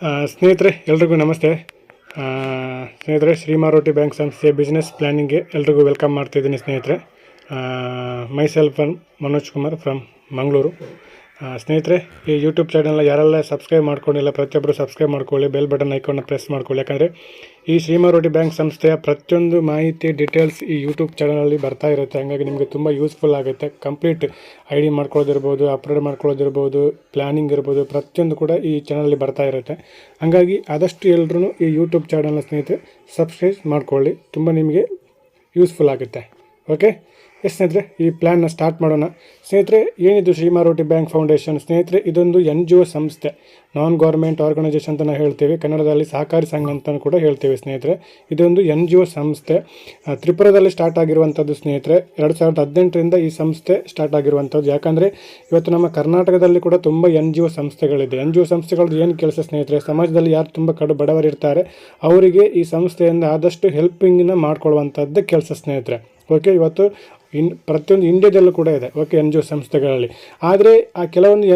ಸ್ನೇಹಿತರೆ, ಎಲ್ರಿಗೂ ನಮಸ್ತೆ. ಸ್ನೇಹಿತರೆ ಸ್ನೇಹಿತರೆ ಶ್ರೀಮಾರೋಟಿ ಬ್ಯಾಂಕ್ ಸಂಸ್ಥೆ ಬಿಸ್ನೆಸ್ ಪ್ಲ್ಯಾನಿಂಗ್ಗೆ ಎಲ್ರಿಗೂ ವೆಲ್ಕಮ್ ಮಾಡ್ತಿದ್ದೀನಿ ಸ್ನೇಹಿತರೆ. Myself Manoj Kumar from Mangaluru ಸ್ನೇಹಿತರೆ, ಈ ಯೂಟ್ಯೂಬ್ ಚಾನಲ್ನ ಯಾರೆಲ್ಲ ಸಬ್ಸ್ಕ್ರೈಬ್ ಮಾಡ್ಕೊಂಡಿಲ್ಲ ಪ್ರತಿಯೊಬ್ಬರು ಸಬ್ಸ್ಕ್ರೈಬ್ ಮಾಡ್ಕೊಳ್ಳಿ ಬೆಲ್ ಬಟನ್ ಐಕಾನ್ನ ಪ್ರೆಸ್ ಮಾಡ್ಕೊಳ್ಳಿ. ಯಾಕಂದರೆ, ಈ ಶ್ರೀಮಾರೋಟಿ ಬ್ಯಾಂಕ್ ಸಂಸ್ಥೆಯ ಪ್ರತಿಯೊಂದು ಮಾಹಿತಿ ಡೀಟೇಲ್ಸ್ ಈ ಯೂಟ್ಯೂಬ್ ಚಾನಲಲ್ಲಿ ಬರ್ತಾ ಇರುತ್ತೆ. ಹಾಗಾಗಿ ನಿಮಗೆ ತುಂಬ ಯೂಸ್ಫುಲ್ ಆಗುತ್ತೆ. ಕಂಪ್ಲೀಟ್ ಐ ಡಿ ಮಾಡ್ಕೊಳ್ಳೋದಿರ್ಬೋದು ಅಪ್ಲೋಡ್ ಮಾಡ್ಕೊಳ್ಳೋದಿರ್ಬೋದು ಪ್ಲ್ಯಾನಿಂಗ್ ಇರ್ಬೋದು, ಪ್ರತಿಯೊಂದು ಕೂಡ ಈ ಚಾನಲಲ್ಲಿ ಬರ್ತಾ ಇರುತ್ತೆ. ಹಾಗಾಗಿ ಆದಷ್ಟು ಎಲ್ಲರೂ ಈ ಯೂಟ್ಯೂಬ್ ಚಾನಲ್ನ ಸ್ನೇಹಿತರೆ ಸಬ್ಸ್ಕ್ರೈಬ್ ಮಾಡ್ಕೊಳ್ಳಿ. ತುಂಬ ನಿಮಗೆ ಯೂಸ್ಫುಲ್ ಆಗುತ್ತೆ. ಓಕೆ ಸ್ನೇಹಿತರೆ, ಈ ಪ್ಲ್ಯಾನ್ನ ಸ್ಟಾರ್ಟ್ ಮಾಡೋಣ. ಸ್ನೇಹಿತರೆ, ಏನಿದು ಶ್ರೀಮಾರೋಟಿ ಬ್ಯಾಂಕ್ ಫೌಂಡೇಶನ್? ಸ್ನೇಹಿತರೆ, ಇದೊಂದು ಎನ್ ಜಿ ಒ ಸಂಸ್ಥೆ. ನಾನ್ ಗೌರ್ಮೆಂಟ್ ಆರ್ಗನೈಸೇಷನ್ ಅಂತ ನಾವು ಹೇಳ್ತೇವೆ. ಕನ್ನಡದಲ್ಲಿ ಸಹಕಾರಿ ಸಂಘ ಅಂತ ಕೂಡ ಹೇಳ್ತೇವೆ ಸ್ನೇಹಿತರೆ. ಇದೊಂದು ಎನ್ ಜಿ ಒ ಸಂಸ್ಥೆ. ತ್ರಿಪುರದಲ್ಲಿ ಸ್ಟಾರ್ಟ್ ಆಗಿರುವಂಥದ್ದು ಸ್ನೇಹಿತರೆ, ಎರಡು ಸಾವಿರದ ಹದಿನೆಂಟರಿಂದ ಈ ಸಂಸ್ಥೆ ಸ್ಟಾರ್ಟ್ ಆಗಿರುವಂಥದ್ದು. ಯಾಕಂದರೆ, ಇವತ್ತು ನಮ್ಮ ಕರ್ನಾಟಕದಲ್ಲಿ ಕೂಡ ತುಂಬ ಎನ್ ಜಿ ಒ ಸಂಸ್ಥೆಗಳಿದೆ. ಎನ್ ಜಿ ಒ ಸಂಸ್ಥೆಗಳದ್ದು ಏನು ಕೆಲಸ ಸ್ನೇಹಿತರೆ? ಸಮಾಜದಲ್ಲಿ ಯಾರು ತುಂಬ ಕಡು ಬಡವರಿರ್ತಾರೆ, ಅವರಿಗೆ ಈ ಸಂಸ್ಥೆಯಿಂದ ಆದಷ್ಟು ಹೆಲ್ಪಿಂಗನ್ನ ಮಾಡ್ಕೊಳ್ಳುವಂಥದ್ದು ಕೆಲಸ ಸ್ನೇಹಿತರೆ. ಓಕೆ, ಇವತ್ತು ಇನ್, ಪ್ರತಿಯೊಂದು ಇಂಡಿಯಾದಲ್ಲೂ ಕೂಡ ಇದೆ. ಓಕೆ ಎನ್ ಜಿ ಒ ಸಂಸ್ಥೆಗಳಲ್ಲಿ. ಆದರೆ ಆ ಕೆಲವೊಂದು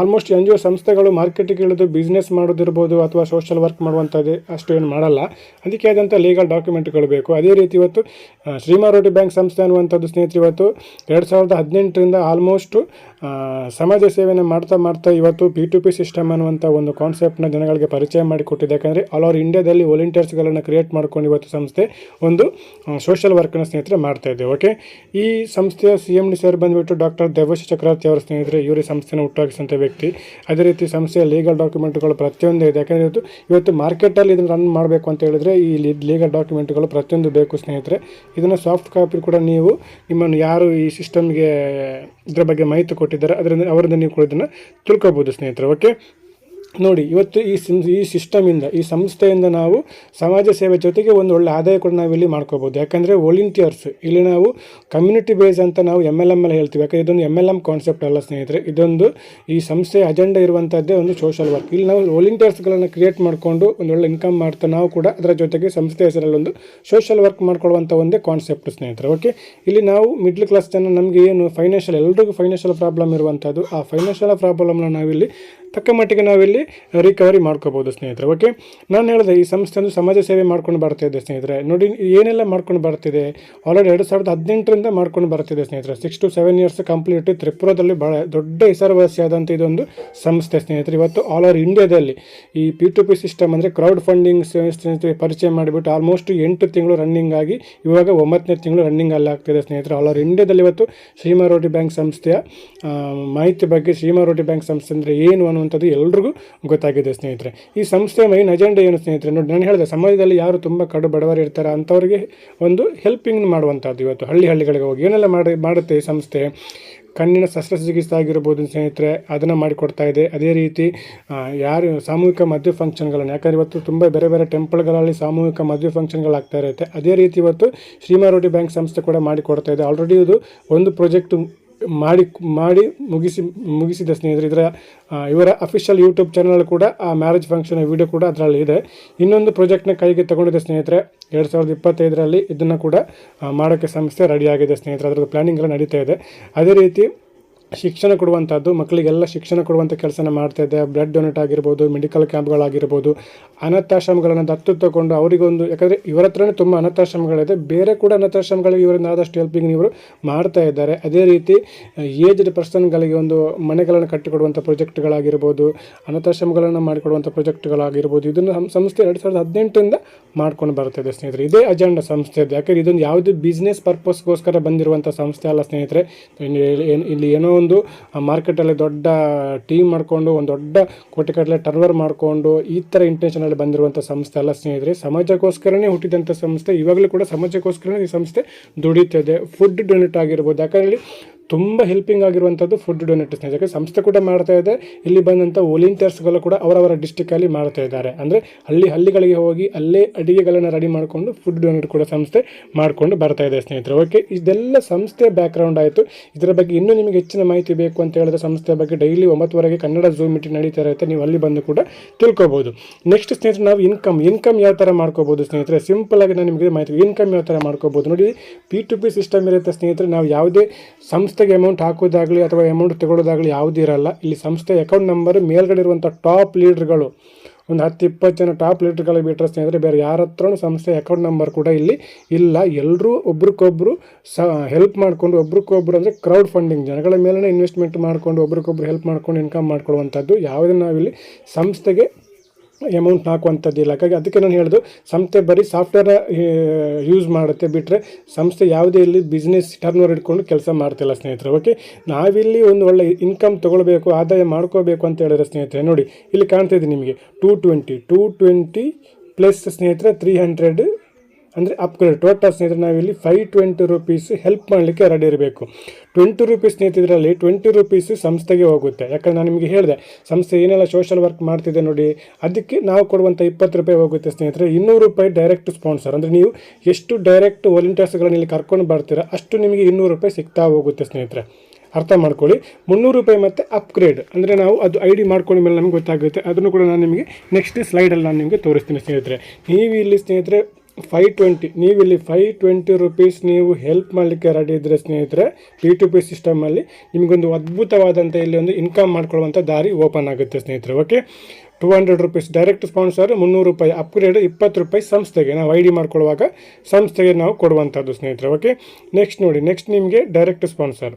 ಆಲ್ಮೋಸ್ಟ್ ಎನ್ ಜಿ ಒ ಸಂಸ್ಥೆಗಳು ಮಾರ್ಕೆಟಿಗೆ ಇಳಿದು ಬಿಸ್ನೆಸ್ ಮಾಡೋದಿರ್ಬೋದು ಅಥವಾ ಸೋಷಲ್ ವರ್ಕ್ ಮಾಡುವಂಥದ್ದು ಅಷ್ಟು ಏನು ಮಾಡಲ್ಲ. ಅದಕ್ಕೆ ಆದಂಥ ಲೀಗಲ್ ಡಾಕ್ಯುಮೆಂಟ್ಗಳು ಬೇಕು. ಅದೇ ರೀತಿ ಇವತ್ತು ಶ್ರೀಮಾರೋಟಿ ಬ್ಯಾಂಕ್ ಸಂಸ್ಥೆ ಅನ್ನುವಂಥದ್ದು ಸ್ನೇಹಿತರು, ಇವತ್ತು ಎರಡು ಸಾವಿರದ ಹದಿನೆಂಟರಿಂದ ಆಲ್ಮೋಸ್ಟು ಸಮಾಜ ಸೇವೆಯನ್ನು ಮಾಡ್ತಾ ಮಾಡ್ತಾ ಇವತ್ತು ಪಿ ಟು ಪಿ ಸಿಸ್ಟಮ್ ಅನ್ನುವಂಥ ಒಂದು ಕಾನ್ಸೆಪ್ಟ್ನ ಜನಗಳಿಗೆ ಪರಿಚಯ ಮಾಡಿಕೊಟ್ಟಿದೆ ಯಾಕಂದರೆ ಆಲ್ ಓವರ್ ಇಂಡಿಯಾದಲ್ಲಿ ವಾಲಂಟಿಯರ್ಸ್ಗಳನ್ನು ಕ್ರಿಯೇಟ್ ಮಾಡ್ಕೊಂಡು ಇವತ್ತು ಸಂಸ್ಥೆ ಒಂದು ಸೋಷಿಯಲ್ ವರ್ಕ್ನ ಸ್ನೇಹಿತರೆ ಮಾಡ್ತಾ ಇದೆ. ಓಕೆ ಈ ಸಂಸ್ಥೆಯ ಸಿ ಎಂ ಡಿ ಸರ್ ಬಂದುಬಿಟ್ಟು ಡಾಕ್ಟರ್ ದೇವಶ ಚಕ್ರವರ್ತಿ ಅವರ ಸ್ನೇಹಿತರೆ, ಇವರೇ ಸಂಸ್ಥೆನ ಹುಟ್ಟಾಗಿಸಿದಂಥ ವ್ಯಕ್ತಿ. ಅದೇ ರೀತಿ ಸಂಸ್ಥೆಯ ಲೀಗಲ್ ಡಾಕ್ಯುಮೆಂಟ್ಗಳು ಪ್ರತಿಯೊಂದು ಇದೆ. ಯಾಕಂದರೆ ಇವತ್ತು ಇವತ್ತು ಮಾರ್ಕೆಟಲ್ಲಿ ಇದನ್ನು ರನ್ ಮಾಡಬೇಕು ಅಂತ ಹೇಳಿದ್ರೆ ಈ ಲೀಗಲ್ ಡಾಕ್ಯುಮೆಂಟ್ಗಳು ಪ್ರತಿಯೊಂದು ಬೇಕು ಸ್ನೇಹಿತರೆ. ಇದನ್ನು ಸಾಫ್ಟ್ ಕಾಪಿ ಕೂಡ ನೀವು ನಿಮ್ಮನ್ನು ಯಾರು ಈ ಸಿಸ್ಟಮ್ಗೆ ಇದರ ಬಗ್ಗೆ ಮಾಹಿತಿ ಕೊಟ್ಟಿದ್ದಾರೆ. ಅದರಿಂದ ಅವರಿಂದ ನೀವು ಕೂಡ ಇದನ್ನು ತಿಳ್ಕೊಬೋದು ಸ್ನೇಹಿತರೆ. ಓಕೆ ನೋಡಿ, ಇವತ್ತು ಈ ಸಿಮ್ ಈ ಸಿಸ್ಟಮಿಂದ, ಈ ಸಂಸ್ಥೆಯಿಂದ ನಾವು ಸಮಾಜ ಸೇವೆ ಜೊತೆಗೆ ಒಂದು ಒಳ್ಳೆ ಆದಾಯ ಕೂಡ ನಾವು ಇಲ್ಲಿ ಮಾಡ್ಕೋಬೋದು. ಯಾಕಂದರೆ ವಾಲಂಟಿಯರ್ಸ್ ಇಲ್ಲಿ ನಾವು ಕಮ್ಯುನಿಟಿ ಬೇಸ್ ಅಂತ ನಾವು ಎಂ ಎಲ್ ಎಂ ಎಲ್ ಹೇಳ್ತೀವಿ. ಯಾಕಂದರೆ ಇದೊಂದು ಎಂ ಎಲ್ ಎಂ ಕಾನ್ಸೆಪ್ಟ್ ಅಲ್ಲ ಸ್ನೇಹಿತರೆ. ಇದೊಂದು ಈ ಸಂಸ್ಥೆಯ ಅಜೆಂಡಾ ಇರುವಂಥದ್ದೇ ಒಂದು ಸೋಷಲ್ ವರ್ಕ್ ಇಲ್ಲಿ ನಾವು ವಾಲಂಟಿಯರ್ಸ್ಗಳನ್ನು ಕ್ರಿಯೇಟ್ ಮಾಡಿಕೊಂಡು ಒಂದು ಒಳ್ಳೆ ಇನ್ಕಮ್ ಮಾಡ್ತಾ ನಾವು ಕೂಡ ಅದರ ಜೊತೆಗೆ ಸಂಸ್ಥೆ ಹೆಸರಲ್ಲಿ ಒಂದು ಸೋಷಲ್ ವರ್ಕ್ ಮಾಡ್ಕೊಳ್ಳುವಂಥ ಒಂದೇ ಕಾನ್ಸೆಪ್ಟ್ ಸ್ನೇಹಿತರೆ. ಓಕೆ ಇಲ್ಲಿ ನಾವು ಮಿಡ್ಲ್ ಕ್ಲಾಸ್ ಜನ ನಮಗೆ ಏನು ಫೈನಾನ್ಷಿಯಲ್ ಎಲ್ರಿಗೂ ಫೈನಾನ್ಷಿಯಲ್ ಪ್ರಾಬ್ಲಮ್ ಇರುವಂಥದ್ದು ಆ ಫೈನಾನ್ಷಿಯಲ್ ಪ್ರಾಬ್ಲಮ್ನ ನಾವಿಲ್ಲಿ ತಕ್ಕ ಮಟ್ಟಿಗೆ ನಾವಿಲ್ಲಿ ರಿಕವರಿ ಮಾಡ್ಕೋಬೋದು ಸ್ನೇಹಿತರೆ ಓಕೆ ನಾನು ಹೇಳಿದೆ, ಈ ಸಂಸ್ಥೆ ಒಂದು ಸಮಾಜ ಸೇವೆ ಮಾಡ್ಕೊಂಡು ಬರ್ತಾ ಸ್ನೇಹಿತರೆ. ನೋಡಿ, ಏನೆಲ್ಲ ಮಾಡ್ಕೊಂಡು ಬರ್ತಿದೆ? ಆಲ್ರೆಡಿ ಎರಡು ಸಾವಿರದ ಹದಿನೆಂಟರಿಂದ ಮಾಡ್ಕೊಂಡು ಬರ್ತಿದೆ ಸ್ನೇಹಿತರೆ. Six to seven years complete ತ್ರಿಪುರದಲ್ಲಿ ಭಾಳ ದೊಡ್ಡ ಹೆಸರುವಾಸಿಯಾದಂಥ ಇದೊಂದು ಸಂಸ್ಥೆ ಸ್ನೇಹಿತರೆ. ಇವತ್ತು ಆಲ್ ಓವರ್ ಇಂಡಿಯಾದಲ್ಲಿ ಈ ಪಿ ಟು ಪಿ ಸಿಸ್ಟಮ್ ಅಂದರೆ ಕ್ರೌಡ್ ಫಂಡಿಂಗ್ ಸ್ನೇಹಿತರೆ, ಪರಿಚಯ ಮಾಡಿಬಿಟ್ಟು ಆಲ್ಮೋಸ್ಟ್ ಎಂಟು ತಿಂಗಳು ರನ್ನಿಂಗ್ ಆಗಿ ಇವಾಗ ಒಂಬತ್ತನೇ ತಿಂಗಳು ರನ್ನಿಂಗ್ ಅಲ್ಲಿ ಆಗ್ತಿದೆ ಸ್ನೇಹಿತರೆ. ಆಲ್ ಓವರ್ ಇಂಡಿಯಾದಲ್ಲಿ ಇವತ್ತು ಶ್ರೀಮಾರೋಟಿ ಬ್ಯಾಂಕ್ ಸಂಸ್ಥೆಯ ಮಾಹಿತಿ ಬಗ್ಗೆ ಶ್ರೀಮಾರೋಟಿ ಬ್ಯಾಂಕ್ ಸಂಸ್ಥೆ ಅಂದರೆ ಏನು ಅನ್ನುವಂಥದ್ದು ಎಲ್ರಿಗೂ ಗೊತ್ತಾಗಿದೆ, ಸ್ನೇಹಿತರೆ. ಈ ಸಂಸ್ಥೆಯ ಮೈನ್ ಅಜೆಂಡಾ ಏನು, ಸ್ನೇಹಿತರೆ? ನೋಡಿ, ನಾನು ಹೇಳಿದೆ, ಸಮಾಜದಲ್ಲಿ ಯಾರು ತುಂಬ ಕಡು ಬಡವರು ಇರ್ತಾರೆ ಅಂಥವ್ರಿಗೆ ಒಂದು ಹೆಲ್ಪಿಂಗ್ ಮಾಡುವಂಥದ್ದು ಇವತ್ತು. ಹಳ್ಳಿ ಹಳ್ಳಿಗಳಿಗೆ ಹೋಗಿ. ಏನೆಲ್ಲ ಮಾಡಿ, ಮಾಡುತ್ತೆ ಈ ಸಂಸ್ಥೆ? ಕಣ್ಣಿನ ಶಸ್ತ್ರಚಿಕಿತ್ಸೆ ಆಗಿರ್ಬೋದು, ಸ್ನೇಹಿತರೆ. ಅದನ್ನು ಮಾಡಿಕೊಡ್ತಾ ಇದೆ. ಅದೇ ರೀತಿ ಯಾರು ಸಾಮೂಹಿಕ ಮದುವೆ ಫಂಕ್ಷನ್ಗಳನ್ನು ಯಾಕಂದರೆ ಇವತ್ತು ತುಂಬ ಬೇರೆ ಬೇರೆ ಟೆಂಪಲ್ಗಳಲ್ಲಿ ಸಾಮೂಹಿಕ ಮದುವೆ ಫಂಕ್ಷನ್ಗಳಾಗ್ತಾ ಇರುತ್ತೆ. ಅದೇ ರೀತಿ ಇವತ್ತು ಶ್ರೀಮಾರೋಟಿ ಬ್ಯಾಂಕ್ ಸಂಸ್ಥೆ ಕೂಡ ಮಾಡಿಕೊಡ್ತಾ ಇದೆ. ಆಲ್ರೆಡಿ ಇದು ಒಂದು ಪ್ರಾಜೆಕ್ಟ್ ಮಾಡಿ ಮಾಡಿ ಮುಗಿಸಿ, ಮುಗಿಸಿದ ಸ್ನೇಹಿತರೆ, ಇದರ ಇವರ ಅಫಿಷಿಯಲ್ ಯೂಟ್ಯೂಬ್ ಚಾನಲ್ ಕೂಡ ಆ ಮ್ಯಾರೇಜ್ ಫಂಕ್ಷನ್ ವಿಡಿಯೋ ಕೂಡ ಅದರಲ್ಲಿ ಇದೆ. ಇನ್ನೊಂದು ಪ್ರಾಜೆಕ್ಟ್ನ ಕೈಗೆ ತಗೊಂಡಿದೆ ಸ್ನೇಹಿತರೆ, ಎರಡು ಸಾವಿರದ ಇಪ್ಪತ್ತೈದರಲ್ಲಿ ಇದನ್ನು ಕೂಡ ಮಾಡೋಕ್ಕೆ ಸಂಸ್ಥೆ ರೆಡಿಯಾಗಿದೆ ಸ್ನೇಹಿತರೆ. ಅದರದ್ದು ಪ್ಲ್ಯಾನಿಂಗ್ ಎಲ್ಲ ನಡೀತಾ ಇದೆ. ಅದೇ ರೀತಿ ಶಿಕ್ಷಣ ಕೊಡುವಂಥದ್ದು ಮಕ್ಕಳಿಗೆಲ್ಲ ಶಿಕ್ಷಣ ಕೊಡುವಂಥ ಕೆಲಸನ ಮಾಡ್ತಾ ಇದೆ. ಬ್ಲಡ್ ಡೊನೇಟ್ ಆಗಿರ್ಬೋದು ಮೆಡಿಕಲ್ ಕ್ಯಾಂಪ್ಗಳಾಗಿರ್ಬೋದು ಅನಾಥಾಶ್ರಮಗಳನ್ನು ದತ್ತು ತಗೊಂಡು ಅವರಿಗೊಂದು, ಯಾಕಂದರೆ ಇವರ ಹತ್ರನೇ ತುಂಬ ಅನಾಥಾಶ್ರಮಗಳಿದೆ. ಬೇರೆ ಕೂಡ ಅನಾಥಾಶ್ರಮಗಳಿಗೆ ಇವರಿಂದ ಆದಷ್ಟು ಹೆಲ್ಪಿಂಗ್ ಇವರು ಮಾಡ್ತಾ ಇದ್ದಾರೆ. ಅದೇ ರೀತಿ ಏಜ್ಡ್ ಪರ್ಸನ್ಗಳಿಗೆ ಒಂದು ಮನೆಗಳನ್ನು ಕಟ್ಟಿಕೊಡುವಂಥ ಪ್ರಾಜೆಕ್ಟ್ಗಳಾಗಿರ್ಬೋದು ಅನಾಥಾಶ್ರಮಗಳನ್ನು ಮಾಡಿಕೊಡುವಂಥ ಪ್ರಾಜೆಕ್ಟ್ಗಳಾಗಿರ್ಬೋದು ಇದನ್ನು ಸಂಸ್ಥೆ ಎರಡು ಸಾವಿರದ ಹದಿನೆಂಟರಿಂದ ಮಾಡ್ಕೊಂಡು ಬರ್ತಿದೆ ಸ್ನೇಹಿತರೆ. ಇದೇ ಅಜೆಂಡಾ ಇದೆ ಯಾಕಂದರೆ ಇದೊಂದು ಯಾವುದೇ ಬಿಸ್ನೆಸ್ ಪರ್ಪಸ್ಗೋಸ್ಕರ ಬಂದಿರುವಂಥ ಸಂಸ್ಥೆ ಅಲ್ಲ ಸ್ನೇಹಿತರೆ. ಇಲ್ಲಿ ಏನ್- ಒಂದು ಮಾರ್ಕೆಟಲ್ಲಿ ದೊಡ್ಡ ಟೀಮ್ ಮಾಡಿಕೊಂಡು, ಒಂದು ದೊಡ್ಡ ಕೋಟಿಗಟ್ಟಲೆ ಟರ್ವರ್ ಮಾಡಿಕೊಂಡು, ಈ ಥರ ಇಂಟೆನ್ಷನಲ್ಲಿ ಬಂದಿರುವಂಥ ಸಂಸ್ಥೆ ಅಲ್ಲ ಸ್ನೇಹಿತರೆ. ಸಮಾಜಕ್ಕೋಸ್ಕರನೇ ಹುಟ್ಟಿದಂಥ ಸಂಸ್ಥೆ, ಇವಾಗಲೂ ಕೂಡ ಸಮಾಜಕ್ಕೋಸ್ಕರನೇ ಈ ಸಂಸ್ಥೆ ದುಡಿತದೆ. ಫುಡ್ ಡೊನೇಟ್ ಆಗಿರ್ಬೋದು. ಯಾಕಂದರೆ ತುಂಬ ಹೆಲ್ಪಿಂಗ್ ಆಗಿರುವಂಥದ್ದು ಫುಡ್ ಡೊನೇಟರ್ಸ್ ಸ್ನೇಹಿತರೆ ಸಂಸ್ಥೆ ಕೂಡ ಮಾಡ್ತಾ ಇದೆ. ಇಲ್ಲಿ ಬಂದಂಥ ವಾಲಂಟಿಯರ್ಸ್ಗಳು ಕೂಡ ಅವರವರ ಡಿಸ್ಟಿಕಲ್ಲಿ ಮಾಡ್ತಾ ಇದ್ದಾರೆ. ಅಂದರೆ ಹಳ್ಳಿ ಹಳ್ಳಿಗಳಿಗೆ ಹೋಗಿ ಅಲ್ಲೇ ಅಡಿಗೆಗಳನ್ನು ರೆಡಿ ಮಾಡಿಕೊಂಡು ಫುಡ್ ಡೊನೇಟ್ ಕೂಡ ಸಂಸ್ಥೆ ಮಾಡಿಕೊಂಡು ಬರ್ತಾ ಇದೆ ಸ್ನೇಹಿತರೆ. ಓಕೆ ಇದೆಲ್ಲ ಸಂಸ್ಥೆಯ ಬ್ಯಾಕ್ಗ್ರೌಂಡ್ ಆಯಿತು. ಇದರ ಬಗ್ಗೆ ಇನ್ನೂ ನಿಮಗೆ ಹೆಚ್ಚಿನ ಮಾಹಿತಿ ಬೇಕು ಅಂತ ಹೇಳಿದ್ರೆ ಸಂಸ್ಥೆಯ ಬಗ್ಗೆ ಡೈಲಿ ಒಂಬತ್ತುವರೆಗೆ ಕನ್ನಡ ಝೂಮ್ ಮೀಟಿಂಗ್ ನಡೀತಾ ಇರುತ್ತೆ. ನೀವು ಅಲ್ಲಿ ಬಂದು ಕೂಡ ತಿಳ್ಕೊಬೋದು. ನೆಕ್ಸ್ಟ್ ಸ್ನೇಹಿತರೆ, ನಾವು ಇನ್ಕಮ್ ಇನ್ಕಮ್ ಯಾವ ಥರ ಮಾಡ್ಕೋಬೋದು ಸ್ನೇಹಿತರೆ? ಸಿಂಪಲ್ ಆಗಿ ನಾನು ನಿಮಗೆ ಮಾಹಿತಿ ಇನ್ಕಮ್ ಯಾವ ಥರ ಮಾಡ್ಕೋಬೋದು? ನೋಡಿ ಪಿ ಟು ಪಿ ಸಿಸ್ಟಮ್ ಇರುತ್ತೆ ಸ್ನೇಹಿತರೆ. ನಾವು ಯಾವುದೇ ಸಂಸ್ಥೆಗೆ ಅಮೌಂಟ್ ಹಾಕೋದಾಗಲಿ ಅಥವಾ ಅಮೌಂಟ್ ತಗೊಳ್ಳೋದಾಗಲಿ ಯಾವುದೂ ಇರಲ್ಲ. ಇಲ್ಲಿ ಸಂಸ್ಥೆ ಅಕೌಂಟ್ ನಂಬರ್ ಮೇಲ್ಗಡೆ ಇರುವಂಥ ಟಾಪ್ ಲೀಡ್ರ್ಗಳು ಒಂದು ಹತ್ತು, ಇಪ್ಪತ್ತು ಜನ ಟಾಪ್ ಲೀಡ್ರ್ಗಳು ಬಿಟ್ಟರೆ ಸ್ನೇಹಿತರೆ, ಬೇರೆ ಯಾರ ಹತ್ರನೂ ಸಂಸ್ಥೆ ಅಕೌಂಟ್ ನಂಬರ್ ಕೂಡ ಇಲ್ಲಿ ಇಲ್ಲ. ಎಲ್ಲರೂ ಒಬ್ರಿಗೊಬ್ರು ಸ ಹೆಲ್ಪ್ ಮಾಡಿಕೊಂಡು, ಒಬ್ರಿಗೊಬ್ರು ಅಂದರೆ ಕ್ರೌಡ್ ಫಂಡಿಂಗ್ ಜನಗಳ ಮೇಲೇ ಇನ್ವೆಸ್ಟ್ಮೆಂಟ್ ಮಾಡಿಕೊಂಡು, ಒಬ್ರಿಗೊಬ್ರು ಹೆಲ್ಪ್ ಮಾಡ್ಕೊಂಡು ಇನ್ಕಮ್ ಮಾಡ್ಕೊಳ್ಳುವಂಥದ್ದು ಯಾವುದೇ ನಾವಿಲ್ಲಿ ಸಂಸ್ಥೆಗೆ ಅಮೌಂಟ್ ಹಾಕುವಂಥದ್ದಿಲ್ಲ ಹಾಗಾಗಿ ಅದಕ್ಕೆ ನಾನು ಹೇಳೋದು, ಸಂಸ್ಥೆ ಬರೀ ಸಾಫ್ಟ್ವೇರ್ ಯೂಸ್ ಮಾಡುತ್ತೆ ಬಿಟ್ಟರೆ ಸಂಸ್ಥೆ ಯಾವುದೇ ಇಲ್ಲಿ ಬಿಸ್ನೆಸ್ ಟರ್ನ್ ಓವರ್ ಇಟ್ಕೊಂಡು ಕೆಲಸ ಮಾಡ್ತಿಲ್ಲ ಸ್ನೇಹಿತರೆ. ಓಕೆ ನಾವಿಲ್ಲಿ ಒಂದು ಒಳ್ಳೆ ಇನ್ಕಮ್ ತೊಗೊಳ್ಬೇಕು, ಆದಾಯ ಮಾಡ್ಕೋಬೇಕು ಅಂತ ಹೇಳಿದ್ರೆ ಸ್ನೇಹಿತರೆ, ನೋಡಿ, ಇಲ್ಲಿ ಕಾಣ್ತಾ ಇದೆ ನಿಮಗೆ. Two twenty two twenty plus ಸ್ನೇಹಿತರೆ ತ್ರೀ ಹಂಡ್ರೆಡ್ ಅಂದರೆ ಅಪ್ಗ್ರೇಡ್ ಟೋಟಲ್ ಸ್ನೇಹಿತರೆ, ನಾವಿಲ್ಲಿ ಫೈವ್ ಟ್ವೆಂಟಿ ರುಪೀಸ್ ಹೆಲ್ಪ್ ಮಾಡಲಿಕ್ಕೆ ರೆಡಿ ಇರಬೇಕು. ಟ್ವೆಂಟಿ ರುಪೀಸ್ ಸ್ನೇಹಿತರಲ್ಲಿ ಟ್ವೆಂಟಿ ರುಪೀಸ್ ಸಂಸ್ಥೆಗೆ ಹೋಗುತ್ತೆ. ಯಾಕಂದ್ರೆ ನಾನು ನಿಮಗೆ ಹೇಳಿದೆ, ಸಂಸ್ಥೆ ಏನೆಲ್ಲ ಸೋಷಲ್ ವರ್ಕ್ ಮಾಡ್ತಿದೆ ನೋಡಿ, ಅದಕ್ಕೆ ನಾವು ಕೊಡುವಂಥ ಇಪ್ಪತ್ತು ರೂಪಾಯಿ ಹೋಗುತ್ತೆ ಸ್ನೇಹಿತರೆ. ಇನ್ನೂರು ರೂಪಾಯಿ ಡೈರೆಕ್ಟ್ ಸ್ಪಾನ್ಸರ್ ಅಂದರೆ ನೀವು ಎಷ್ಟು ಡೈರೆಕ್ಟ್ ವಾಲಂಟಿಯರ್ಸ್ಗಳನ್ನ ಇಲ್ಲಿ ಕರ್ಕೊಂಡು ಬರ್ತೀರಾ, ಅಷ್ಟು ನಿಮಗೆ ಇನ್ನೂರು ರೂಪಾಯಿ ಸಿಗ್ತಾ ಹೋಗುತ್ತೆ ಸ್ನೇಹಿತರೆ. ಅರ್ಥ ಮಾಡ್ಕೊಳ್ಳಿ. ಮುನ್ನೂರು ರೂಪಾಯಿ ಮತ್ತು ಅಪ್ಗ್ರೇಡ್ ಅಂದರೆ ನಾವು ಅದು ಐ ಡಿ ಮಾಡ್ಕೊಂಡ ಮೇಲೆ ನಮಗೆ ಗೊತ್ತಾಗುತ್ತೆ. ಅದನ್ನು ಕೂಡ ನಾನು ನಿಮಗೆ ನೆಕ್ಸ್ಟ್ ಸ್ಲೈಡಲ್ಲಿ ನಾನು ನಿಮಗೆ ತೋರಿಸ್ತೀನಿ ಸ್ನೇಹಿತರೆ. ನೀವು ಇಲ್ಲಿ ಸ್ನೇಹಿತರೆ ಫೈವ್ ಟ್ವೆಂಟಿ ನೀವು ಇಲ್ಲಿ ಫೈವ್ ಟ್ವೆಂಟಿ ರುಪೀಸ್ ನೀವು ಹೆಲ್ಪ್ ಮಾಡಲಿಕ್ಕೆ ರೆಡಿ ಇದ್ದರೆ ಸ್ನೇಹಿತರೆ ಪಿ ಟು ಪಿ ಸಿಸ್ಟಮಲ್ಲಿ ನಿಮಗೊಂದು ಅದ್ಭುತವಾದಂಥ ಇಲ್ಲಿ ಒಂದು ಇನ್ಕಮ್ ಮಾಡ್ಕೊಳ್ಳುವಂಥ ದಾರಿ ಓಪನ್ ಆಗುತ್ತೆ ಸ್ನೇಹಿತರೆ okay two hundred rupees direct sponsor ಮುನ್ನೂರು ರೂಪಾಯಿ ಅಪ್ಗ್ರೇಡ್ ಇಪ್ಪತ್ತು ರೂಪಾಯಿ ಸಂಸ್ಥೆಗೆ, ನಾವು ಐ ಡಿ ಮಾಡ್ಕೊಳ್ಳುವಾಗ ಸಂಸ್ಥೆಗೆ ನಾವು ಕೊಡುವಂಥದ್ದು ಸ್ನೇಹಿತರೆ ಓಕೆ ನೆಕ್ಸ್ಟ್ ನೋಡಿ ನೆಕ್ಸ್ಟ್ ನಿಮಗೆ ಡೈರೆಕ್ಟ್ ಸ್ಪಾನ್ಸರ್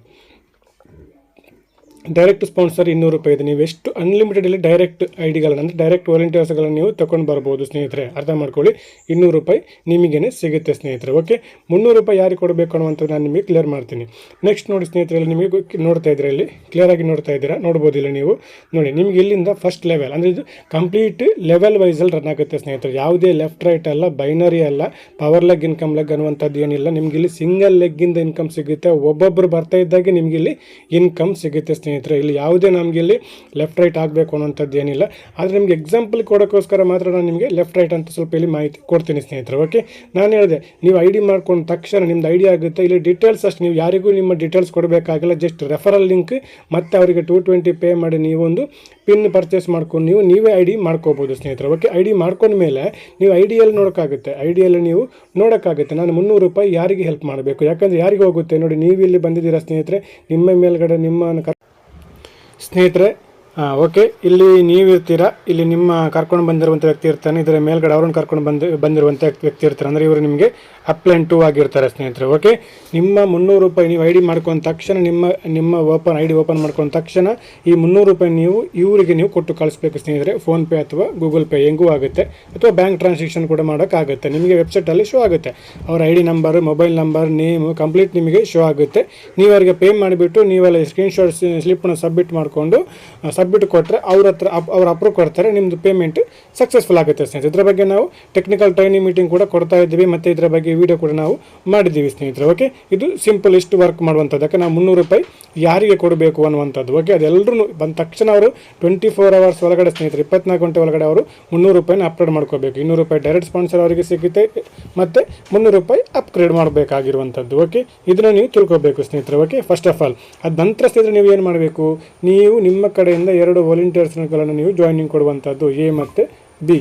ಡೈರೆಕ್ಟ್ ಸ್ಪಾನ್ಸರ್ ಇನ್ನೂರು ರೂಪಾಯಿ ಇದೆ. ನೀವು ಎಷ್ಟು ಅನ್ಲಿಮಿಟೆಡ್ ಇಲ್ಲಿ ಡೈರೆಕ್ಟ್ ಐ ಡಿಗಳನ್ನು ಅಂದರೆ ಡೈರೆಕ್ಟ್ ವಾಲಂಟಿಯರ್ಸ್ಗಳನ್ನು ನೀವು ತಗೊಂಡು ಬರ್ಬೋದು ಸ್ನೇಹಿತರೆ. ಅರ್ಥ ಮಾಡ್ಕೊಳ್ಳಿ. ಇನ್ನೂರು ರೂಪಾಯಿ ನಿಮಗೇನೆ ಸಿಗುತ್ತೆ ಸ್ನೇಹಿತರೆ. ಓಕೆ ಮುನ್ನೂರು ರೂಪಾಯಿ ಯಾರಿಗೆ ಕೊಡಬೇಕು ಅನ್ನುವಂಥದ್ದು ನಾನು ನಿಮಗೆ ಕ್ಲಿಯರ್ ಮಾಡ್ತೀನಿ. ನೆಕ್ಸ್ಟ್ ನೋಡಿ ಸ್ನೇಹಿತರೆ ನಿಮಗೆ ನೋಡ್ತಾ ಇದ್ದೀರಾ ಇಲ್ಲಿ? ಕ್ಲಿಯರ್ ಆಗಿ ನೋಡ್ತಾ ಇದ್ದೀರಾ? ನೋಡ್ಬೋದಿಲ್ಲ ನೀವು? ನೋಡಿ, ನಿಮಗೆ ಇಲ್ಲಿಂದ ಫಸ್ಟ್ ಲೆವೆಲ್ ಅಂದರೆ ಇದು ಕಂಪ್ಲೀಟ್ ಲೆವೆಲ್ ವೈಸಲ್ಲಿ ರನ್ ಆಗುತ್ತೆ ಸ್ನೇಹಿತರೆ. ಯಾವುದೇ ಲೆಫ್ಟ್ ರೈಟ್ ಅಲ್ಲ ಬೈನರಿ ಅಲ್ಲ ಪವರ್ ಲೆಗ್ ಇನ್ಕಮ್ ಲೆಗ್ ಅನ್ನುವಂಥದ್ದು ಏನಿಲ್ಲ. ನಿಮಗೆ ಇಲ್ಲಿ ಸಿಂಗಲ್ ಲೆಗ್ಗಿಂದ ಇನ್ಕಮ್ ಸಿಗುತ್ತೆ. ಒಬ್ಬೊಬ್ಬರು ಬರ್ತಾ ಇದ್ದಾಗೆ ನಿಮಗೆ ಇಲ್ಲಿ ಇನ್ಕಮ್ ಸಿಗುತ್ತೆ ಸ್ನೇಹಿತರೆ. ಇಲ್ಲಿ ಯಾವುದೇ ನಮಗೆ ಇಲ್ಲಿ ಲೆಫ್ಟ್ ರೈಟ್ ಆಗಬೇಕು ಅನ್ನೋಂಥದ್ದು ಏನಿಲ್ಲ. ಆದರೆ ನಿಮಗೆ ಎಕ್ಸಾಂಪಲ್ ಕೊಡೋಕ್ಕೋಸ್ಕರ ಮಾತ್ರ ನಾನು ನಿಮಗೆ ಲೆಫ್ಟ್ ರೈಟ್ ಅಂತ ಸ್ವಲ್ಪ ಇಲ್ಲಿ ಮಾಹಿತಿ ಕೊಡ್ತೀನಿ ಸ್ನೇಹಿತರೆ ಓಕೆ ನಾನು ಹೇಳಿದೆ, ನೀವು ಐ ಡಿ ಮಾಡ್ಕೊಂಡ ತಕ್ಷಣ ನಿಮ್ದು ಐ ಡಿ ಆಗುತ್ತೆ. ಇಲ್ಲಿ ಡೀಟೇಲ್ಸ್ ಅಷ್ಟು ನೀವು ಯಾರಿಗೂ ನಿಮ್ಮ ಡೀಟೇಲ್ಸ್ ಕೊಡಬೇಕಾಗಿಲ್ಲ ಜಸ್ಟ್ ರೆಫರಲ್ ಲಿಂಕ್ ಮತ್ತು ಅವರಿಗೆ ಟೂ ಟ್ವೆಂಟಿ ಪೇ ಮಾಡಿ ನೀವೊಂದು ಪಿನ್ ಪರ್ಚೇಸ್ ಮಾಡ್ಕೊಂಡು ನೀವು, ನೀವೇ ಐ ಡಿ ಮಾಡ್ಕೋಬೋದು ಸ್ನೇಹಿತರೆ ಓಕೆ ಐ ಡಿ ಮಾಡ್ಕೊಂಡ್ಮೇಲೆ ನೀವು ಐ ಡಿಯಲ್ಲಿ ನೋಡೋಕ್ಕಾಗುತ್ತೆ ಐ ಡಿಯಲ್ಲಿ ನೀವು ನೋಡೋಕ್ಕಾಗುತ್ತೆ ನಾನು ಮುನ್ನೂರು ರೂಪಾಯಿ ಯಾರಿಗೆ ಹೆಲ್ಪ್ ಮಾಡಬೇಕು? ಯಾಕಂದರೆ ಯಾರಿಗೆ ಹೋಗುತ್ತೆ? ನೋಡಿ ನೀವು ಇಲ್ಲಿ ಬಂದಿದ್ದೀರಾ ಸ್ನೇಹಿತರೆ, ನಿಮ್ಮ ಮೇಲ್ಗಡೆ ನಿಮ್ಮ ಸ್ನೇಹಿತರೆ ಓಕೆ. ಇಲ್ಲಿ ನೀವಿರ್ತೀರಾ? ಇಲ್ಲಿ ನಿಮ್ಮ ಕರ್ಕೊಂಡು ಬಂದಿರುವಂಥ ವ್ಯಕ್ತಿ ಇರ್ತಾನೆ. ಇದರ ಮೇಲ್ಗಡೆ ಅವ್ರನ್ನ ಕರ್ಕೊಂಡು ಬಂದು ಬಂದಿರುವಂಥ ವ್ಯಕ್ತಿ ಇರ್ತಾರೆ. ಅಂದರೆ ಇವರು ನಿಮಗೆ ಅಪ್ಲೈನ್ ಟೂ ಆಗಿರ್ತಾರೆ ಸ್ನೇಹಿತರೆ, ಓಕೆ? ನಿಮ್ಮ ಮುನ್ನೂರು ರೂಪಾಯಿ ನೀವು ಐ ಡಿ ಮಾಡ್ಕೊಂಡ ತಕ್ಷಣ ನಿಮ್ಮ ನಿಮ್ಮ ಓಪನ್ ಐ ಡಿ ಓಪನ್ ಮಾಡ್ಕೊಂಡ ತಕ್ಷಣ ಈ ಮುನ್ನೂರು ರೂಪಾಯಿ ನೀವು ಇವರಿಗೆ ನೀವು ಕೊಟ್ಟು ಕಳಿಸ್ಬೇಕು ಸ್ನೇಹಿತರೆ. ಫೋನ್ಪೇ ಅಥವಾ ಗೂಗಲ್ ಪೇ ಹೆಂಗೂ ಆಗುತ್ತೆ. ಅಥವಾ ಬ್ಯಾಂಕ್ ಟ್ರಾನ್ಸಾಕ್ಷನ್ ಕೂಡ ಮಾಡೋಕ್ಕಾಗುತ್ತೆ. ನಿಮಗೆ ವೆಬ್ಸೈಟಲ್ಲಿ ಶೋ ಆಗುತ್ತೆ. ಅವರ I D number mobile number name complete ನಿಮಗೆ ಶೋ ಆಗುತ್ತೆ. ನೀವು ಅವರಿಗೆ ಪೇ ಮಾಡಿಬಿಟ್ಟು ನೀವೆಲ್ಲ ಸ್ಕ್ರೀನ್ಶಾಟ್ ಸ್ಲಿಪ್ಪನ್ನು ಸಬ್ಮಿಟ್ ಮಾಡಿಕೊಂಡು ಸಬ್ಮಿಟ್ ಕೊಟ್ಟರೆ ಅವ್ರ ಹತ್ರ ಅವ್ರು ಅಪ್ರೂವ್ ಕೊಡ್ತಾರೆ ನಿಮ್ಮದು ಪೇಮೆಂಟ್ ಸಕ್ಸಸ್ಫುಲ್ ಆಗುತ್ತೆ ಸ್ನೇಹಿತರೆ. ಇದರ ಬಗ್ಗೆ ನಾವು ಟೆಕ್ನಿಕಲ್ ಟ್ರೈನಿಂಗ್ ಮೀಟಿಂಗ್ ಕೂಡ ಕೊಡ್ತಾ ಇದ್ದೀವಿ, ಮತ್ತು ಇದರ ಬಗ್ಗೆ ವಿಡಿಯೋ ಕೂಡ ನಾವು ಮಾಡಿದ್ದೀವಿ ಸ್ನೇಹಿತರೆ ಓಕೆ ಇದು ಸಿಂಪಲ್ ಇಷ್ಟು ವರ್ಕ್ ಮಾಡುವಂಥದ್ದು ಯಾಕೆ ನಾವು ಮುನ್ನೂರು ರೂಪಾಯಿ ಯಾರಿಗೆ ಕೊಡಬೇಕು ಅನ್ನುವಂಥದ್ದು ಓಕೆ ಅದೆಲ್ಲರೂ ಬಂದ ತಕ್ಷಣ ಅವರು ಟ್ವೆಂಟಿ ಫೋರ್ ಅವರ್ಸ್ ಒಳಗಡೆ ಸ್ನೇಹಿತರೆ, ಇಪ್ಪತ್ನಾಲ್ಕು ಗಂಟೆ ಒಳಗಡೆ ಅವರು ಮುನ್ನೂರು ರೂಪಾಯಿನ ಅಪ್ಲೋಡ್ ಮಾಡ್ಕೋಬೇಕು. ಇನ್ನೂರು ರೂಪಾಯಿ ಡೈರೆಕ್ಟ್ ಸ್ಪಾನ್ಸರ್ ಅವರಿಗೆ ಸಿಗುತ್ತೆ, ಮತ್ತು ಮುನ್ನೂರು ರೂಪಾಯಿ ಅಪ್ಗ್ರೇಡ್ ಮಾಡಬೇಕಾಗಿರುವಂಥದ್ದು ಓಕೆ ಇದನ್ನು ನೀವು ತಿಳ್ಕೊಬೇಕು ಸ್ನೇಹಿತರೆ ಓಕೆ ಫಸ್ಟ್ ಆಫ್ ಆಲ್ ಅದ ನಂತರ ಸ್ನೇಹಿತರೆ, ನೀವು ಏನು ಮಾಡಬೇಕು? ನೀವು ನಿಮ್ಮ ಕಡೆಯಿಂದ ಎರಡು ವಾಲಂಟಿಯರ್ಸ್ಗಳನ್ನು ನೀವು ಜಾಯ್ನಿಂಗ್ ಕೊಡುವಂಥದ್ದು ಎ ಮತ್ತು ಬಿ.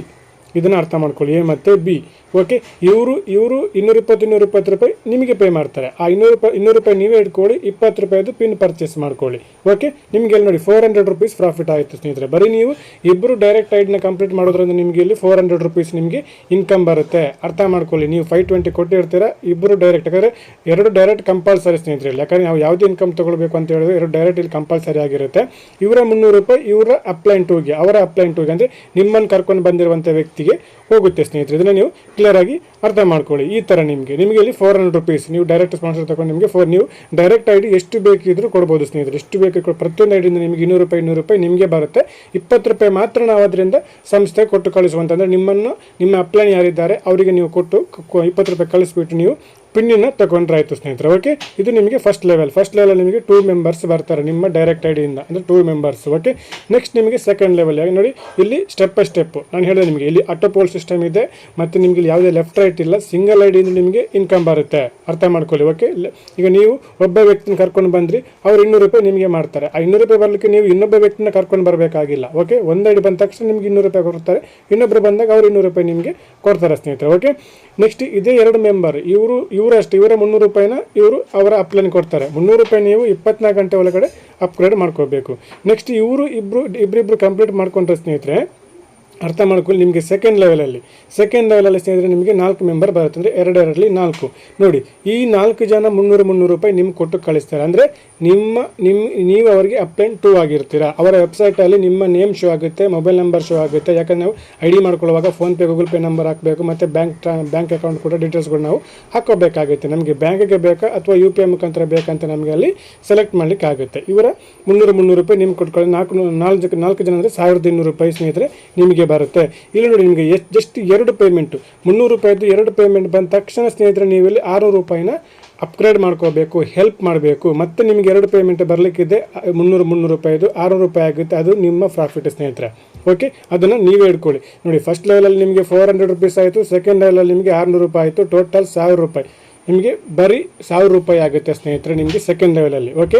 ಇದನ್ನು ಅರ್ಥ ಮಾಡ್ಕೊಳ್ಳಿ. ಎ ಮತ್ತು ಬಿ. ಓಕೆ ಇವರು ಇವರು ಇನ್ನೂರ ಇಪ್ಪತ್ತು ಇನ್ನೂರ ಇಪ್ಪತ್ತು ರೂಪಾಯಿ ನಿಮಗೆ ಪೇ ಮಾಡ್ತಾರೆ. ಆ ಇನ್ನೂರು ರೂಪಾಯಿ ಇನ್ನೂರು ರೂಪಾಯಿ ನೀವೇ ಇಟ್ಕೊಳ್ಳಿ ಇಪ್ಪತ್ತು ರೂಪಾಯಿದು ಪಿನ್ ಪರ್ಚೇಸ್ ಮಾಡ್ಕೊಳ್ಳಿ. ಓಕೆ ನಿಮಗೆ ಇಲ್ಲಿ ನೋಡಿ ಫೋರ್ ಹಂಡ್ರೆಡ್ ರುಪೀಸ್ ಪ್ರಾಫಿಟ್ ಆಯಿತು ಸ್ನೇಹಿತರೆ. ಬರೀ ನೀವು ಇಬ್ಬರು ಡೈರೆಕ್ಟ್ ಐಡ್ನ ಕಂಪ್ಲೀಟ್ ಮಾಡೋದ್ರಿಂದ ನಿಮಗೆ ಇಲ್ಲಿ ಫೋರ್ ಹಂಡ್ರೆಡ್ ರುಪೀಸ್ ನಿಮಗೆ ಇನ್ಕಮ್ ಬರುತ್ತೆ. ಅರ್ಥ ಮಾಡ್ಕೊಳ್ಳಿ. ನೀವು ಫೈವ್ ಟ್ವೆಂಟಿ ಕೊಟ್ಟಿರ್ತೀರ ಇಬ್ಬರು ಡೈರೆಕ್ಟ್ ಯಾಕಂದರೆ ಎರಡು ಡೈರೆಕ್ಟ್ ಕಂಪಲ್ಸರಿ ಸ್ನೇಹಿತರೆ ಇಲ್ಲ. ಯಾಕಂದರೆ ನಾವು ಯಾವುದೇ ಇನ್ಕಮ್ ತೊಗೊಳ್ಬೇಕು ಅಂತ ಹೇಳಿದ್ರೆ ಎರಡು ಡೈರೆಕ್ಟ್ ಇಲ್ಲಿ ಕಂಪಲ್ಸರಿ ಆಗಿರುತ್ತೆ. ಇವರ ಮುನ್ನೂರು ರೂಪಾಯಿ ಇವರ ಅಪ್ಲೈನ್ ಟೂಗೆ ಅವರ ಅಪ್ಲೈನ್ ಟೂಗೆ ಅಂದರೆ ನಿಮ್ಮನ್ನು ಕರ್ಕೊಂಡು ಬಂದಿರುವಂಥ ವ್ಯಕ್ತಿಗೆ ಹೋಗುತ್ತೆ, ಸ್ನೇಹಿತರೆ. ಇದನ್ನು ನೀವು ಕ್ಲಿಯರ್ ಆಗಿ ಅರ್ಥ ಮಾಡ್ಕೊಳ್ಳಿ. ಈ ಥರ ನಿಮಗೆ. ನಿಮಗೆ ಇಲ್ಲಿ ಫೋರ್ ಹಂಡ್ರೆಡ್ ರುಪೀಸ್ ನೀವು ಡೈರೆಕ್ಟ್ ಸ್ಪಾನ್ಸರ್ ತಗೊಂಡು ನಿಮಗೆ ಫೋರ್ ನೀವು ಡೈರೆಕ್ಟ್ ಐ ಡಿ ಎಷ್ಟು ಬೇಕಿದ್ರೂ ಕೊಡ್ಬೋದು, ಸ್ನೇಹಿತರೆ. ಎಷ್ಟು ಬೇಕು ಪ್ರತಿಯೊಂದು ಐಡಿಯಿಂದ ನಿಮಗೆ ಇನ್ನೂರು ರೂಪಾಯಿ ಇನ್ನೂರು ರೂಪಾಯಿ ನಿಮಗೆ ಬರುತ್ತೆ. ಇಪ್ಪತ್ತು ರೂಪಾಯಿ ಮಾತ್ರ ನಾವು ಅದರಿಂದ ಸಂಸ್ಥೆ ಕೊಟ್ಟು ಕಳಿಸುವಂತಂದರೆ ನಿಮ್ಮನ್ನು, ನಿಮ್ಮ ಅಪ್ಲೈನ್ ಯಾರಿದ್ದಾರೆ, ಅವರಿಗೆ ನೀವು ಕೊಟ್ಟು ಇಪ್ಪತ್ತು ರೂಪಾಯಿ ಕಳಿಸ್ಬಿಟ್ಟು ನೀವು ಪಿನ್ನನ್ನು ತಗೊಂಡ್ರೆ ಆಯಿತು ಸ್ನೇಹಿತರೆ. ಓಕೆ ಇದು ನಿಮಗೆ ಫಸ್ಟ್ ಲೆವೆಲ್ ಫಸ್ಟ್ ಲೆವೆಲ್ ನಿಮಗೆ ಟೂ ಮೆಂಬರ್ಸ್ ಬರ್ತಾರೆ ನಿಮ್ಮ ಡೈರೆಕ್ಟ್ ಐ ಡಿಯಿಂದ ಅಂದರೆ ಟೂ ಮೆಂಬರ್ಸ್ ಓಕೆ ನೆಕ್ಸ್ಟ್ ನಿಮಗೆ ಸೆಕೆಂಡ್ ಲೆವೆಲ್ ನೋಡಿ, ಇಲ್ಲಿ ಸ್ಟೆಪ್ ಬೈ ಸ್ಟೆಪ್ ನಾನು ಹೇಳಿದೆ ನಿಮಗೆ, ಇಲ್ಲಿ ಆಟೋಪೋಲ್ ಸಿಸ್ಟಮ್ ಇದೆ, ಮತ್ತು ನಿಮಗೆ ಇಲ್ಲಿ ಯಾವುದೇ ಲೆಫ್ಟ್ ರೈಟ್ ಇಲ್ಲ ಸಿಂಗಲ್ ಐ ಡಿಯಿಂದ ನಿಮಗೆ ಇನ್ಕಮ್ ಬರುತ್ತೆ. ಅರ್ಥ ಮಾಡ್ಕೊಳ್ಳಿ ಓಕೆ ಈಗ ನೀವು ಒಬ್ಬ ವ್ಯಕ್ತಿನ ಕರ್ಕೊಂಡು ಬಂದ್ರಿ, ಅವ್ರು ಇನ್ನೂರು ರೂಪಾಯಿ ನಿಮಗೆ ಮಾಡ್ತಾರೆ. ಆ ಇನ್ನೂರು ರೂಪಾಯಿ ಬರಲಿಕ್ಕೆ ನೀವು ಇನ್ನೊಬ್ಬ ವ್ಯಕ್ತಿನ ಕರ್ಕೊಂಡು ಬರಬೇಕಾಗಿಲ್ಲ ಓಕೆ ಒಂದು ಬಂದ ತಕ್ಷಣ ನಿಮಗೆ ಇನ್ನೂರು ರೂಪಾಯಿ ಕೊಡ್ತಾರೆ ಇನ್ನೊಬ್ಬರು ಬಂದಾಗ ಅವ್ರು ಇನ್ನೂರು ರೂಪಾಯಿ ನಿಮಗೆ ಕೊಡ್ತಾರೆ ಸ್ನೇಹಿತರೆ ಓಕೆ ನೆಕ್ಸ್ಟ್ ಇದೇ ಎರಡು ಮೆಂಬರ್ ಇವರು ಇವರು ಅಷ್ಟೇ ಇವರ ಮುನ್ನೂರು ರೂಪಾಯಿನ ಇವರು ಅವರ ಅಪ್ಲೈನ್ ಕೊಡ್ತಾರೆ. ಮುನ್ನೂರು ರೂಪಾಯಿ ನೀವು ಇಪ್ಪತ್ನಾಲ್ಕು ಗಂಟೆ ಒಳಗಡೆ ಅಪ್ಗ್ರೇಡ್ ಮಾಡ್ಕೋಬೇಕು. ನೆಕ್ಸ್ಟ್ ಇವರು ಇಬ್ಬರು ಇಬ್ಬರಿಬ್ರು ಕಂಪ್ಲೀಟ್ ಮಾಡ್ಕೊಂಡ್ರೆ ಸ್ನೇಹಿತರೆ ಅರ್ಥ ಮಾಡ್ಕೊಳ್ಳಿ ನಿಮಗೆ ಸೆಕೆಂಡ್ ಲೆವೆಲಲ್ಲಿ ಸೆಕೆಂಡ್ ಲೆವೆಲಲ್ಲಿ ಸ್ನೇಹಿತರೆ, ನಿಮಗೆ ನಾಲ್ಕು ಮೆಂಬರ್ ಬರುತ್ತೆ. ಅಂದರೆ ಎರಡೆರಡರಲ್ಲಿ ನಾಲ್ಕು. ನೋಡಿ, ಈ ನಾಲ್ಕು ಜನ ಮುನ್ನೂರು ಮುನ್ನೂರು ರೂಪಾಯಿ ನಿಮ್ಗೆ ಕೊಟ್ಟು ಕಳಿಸ್ತಾರೆ. ಅಂದರೆ ನಿಮ್ಮ ನಿಮ್ಮ ನೀವು ಅವರಿಗೆ ಅಪ್ಲೈನ್ ಟೂ ಆಗಿರ್ತೀರಾ. ಅವರ ವೆಬ್ಸೈಟಲ್ಲಿ ನಿಮ್ಮ ನೇಮ್ ಶೋ ಆಗುತ್ತೆ ಮೊಬೈಲ್ ನಂಬರ್ ಶೋ ಆಗುತ್ತೆ. ಯಾಕಂದ್ರೆ ನಾವು ಐ ಡಿ ಮಾಡ್ಕೊಳ್ಳುವಾಗ ಫೋನ್ಪೇ ಗೂಗಲ್ ಪೇ ನಂಬರ್ ಹಾಕಬೇಕು, ಮತ್ತು ಬ್ಯಾಂಕ್ ಟ್ರಾ ಬ್ಯಾಂಕ್ ಅಕೌಂಟ್ ಕೂಡ ಡೀಟೇಲ್ಸ್ಗಳು ನಾವು ಹಾಕೋಬೇಕಾಗುತ್ತೆ. ನಮಗೆ ಬ್ಯಾಂಕಿಗೆ ಬೇಕಾ ಅಥವಾ ಯು ಪಿ ಐ ಮುಖಾಂತರ ಬೇಕಂತ ನಮಗೆ ಅಲ್ಲಿ ಸೆಲೆಕ್ಟ್ ಮಾಡಲಿಕ್ಕೆ ಆಗುತ್ತೆ. ಇವರ ಮುನ್ನೂರು ಮುನ್ನೂರು ರೂಪಾಯಿ ನಿಮ್ಗೆ ಕೊಟ್ಕೊಳ್ಳಿ. ನಾಲ್ಕು ನಾಲ್ಕು ನಾಲ್ಕು ಜನ ಅಂದರೆ ಸಾವಿರದ ಇನ್ನೂರು ರೂಪಾಯಿ ಸ್ನೇಹಿತರೆ, ನಿಮಗೆ ಬರುತ್ತೆ. ಇಲ್ಲಿ ನೋಡಿ ನಿಮಗೆ ಎಷ್ಟು ಜಸ್ಟ್ ಎರಡು ಪೇಮೆಂಟು ಮುನ್ನೂರು ರೂಪಾಯಿದು ಎರಡು ಪೇಮೆಂಟ್ ಬಂದ ತಕ್ಷಣ ಸ್ನೇಹಿತರೆ ನೀವು ಇಲ್ಲಿ ಆರುನೂರು ರೂಪಾಯಿನ ಅಪ್ಗ್ರೇಡ್ ಮಾಡ್ಕೋಬೇಕು ಹೆಲ್ಪ್ ಮಾಡಬೇಕು. ಮತ್ತೆ ನಿಮಗೆ ಎರಡು ಪೇಮೆಂಟ್ ಬರಲಿಕ್ಕಿದೆ ಮುನ್ನೂರು ಮುನ್ನೂರು ರೂಪಾಯಿದು ಆರುನೂರು ರೂಪಾಯಿ ಆಗುತ್ತೆ. ಅದು ನಿಮ್ಮ ಪ್ರಾಫಿಟ್ ಸ್ನೇಹಿತರೆ. ಓಕೆ ಅದನ್ನು ನೀವೇ ಇಟ್ಕೊಳ್ಳಿ ನೋಡಿ ಫಸ್ಟ್ ಲೆವೆಲಲ್ಲಿ ನಿಮಗೆ ಫೋರ್ ಹಂಡ್ರೆಡ್ ರುಪೀಸ್ ಆಯಿತು ಸೆಕೆಂಡ್ ಲೆವೆಲಲ್ಲಿ ನಿಮಗೆ ಆರುನೂರು ರೂಪಾಯಿ ಆಯಿತು ಟೋಟಲ್ ಸಾವಿರ ರೂಪಾಯಿ. ನಿಮಗೆ ಬರೀ ಸಾವಿರ ರೂಪಾಯಿ ಆಗುತ್ತೆ ಸ್ನೇಹಿತರೆ ನಿಮಗೆ ಸೆಕೆಂಡ್ ಲೆವೆಲಲ್ಲಿ ಓಕೆ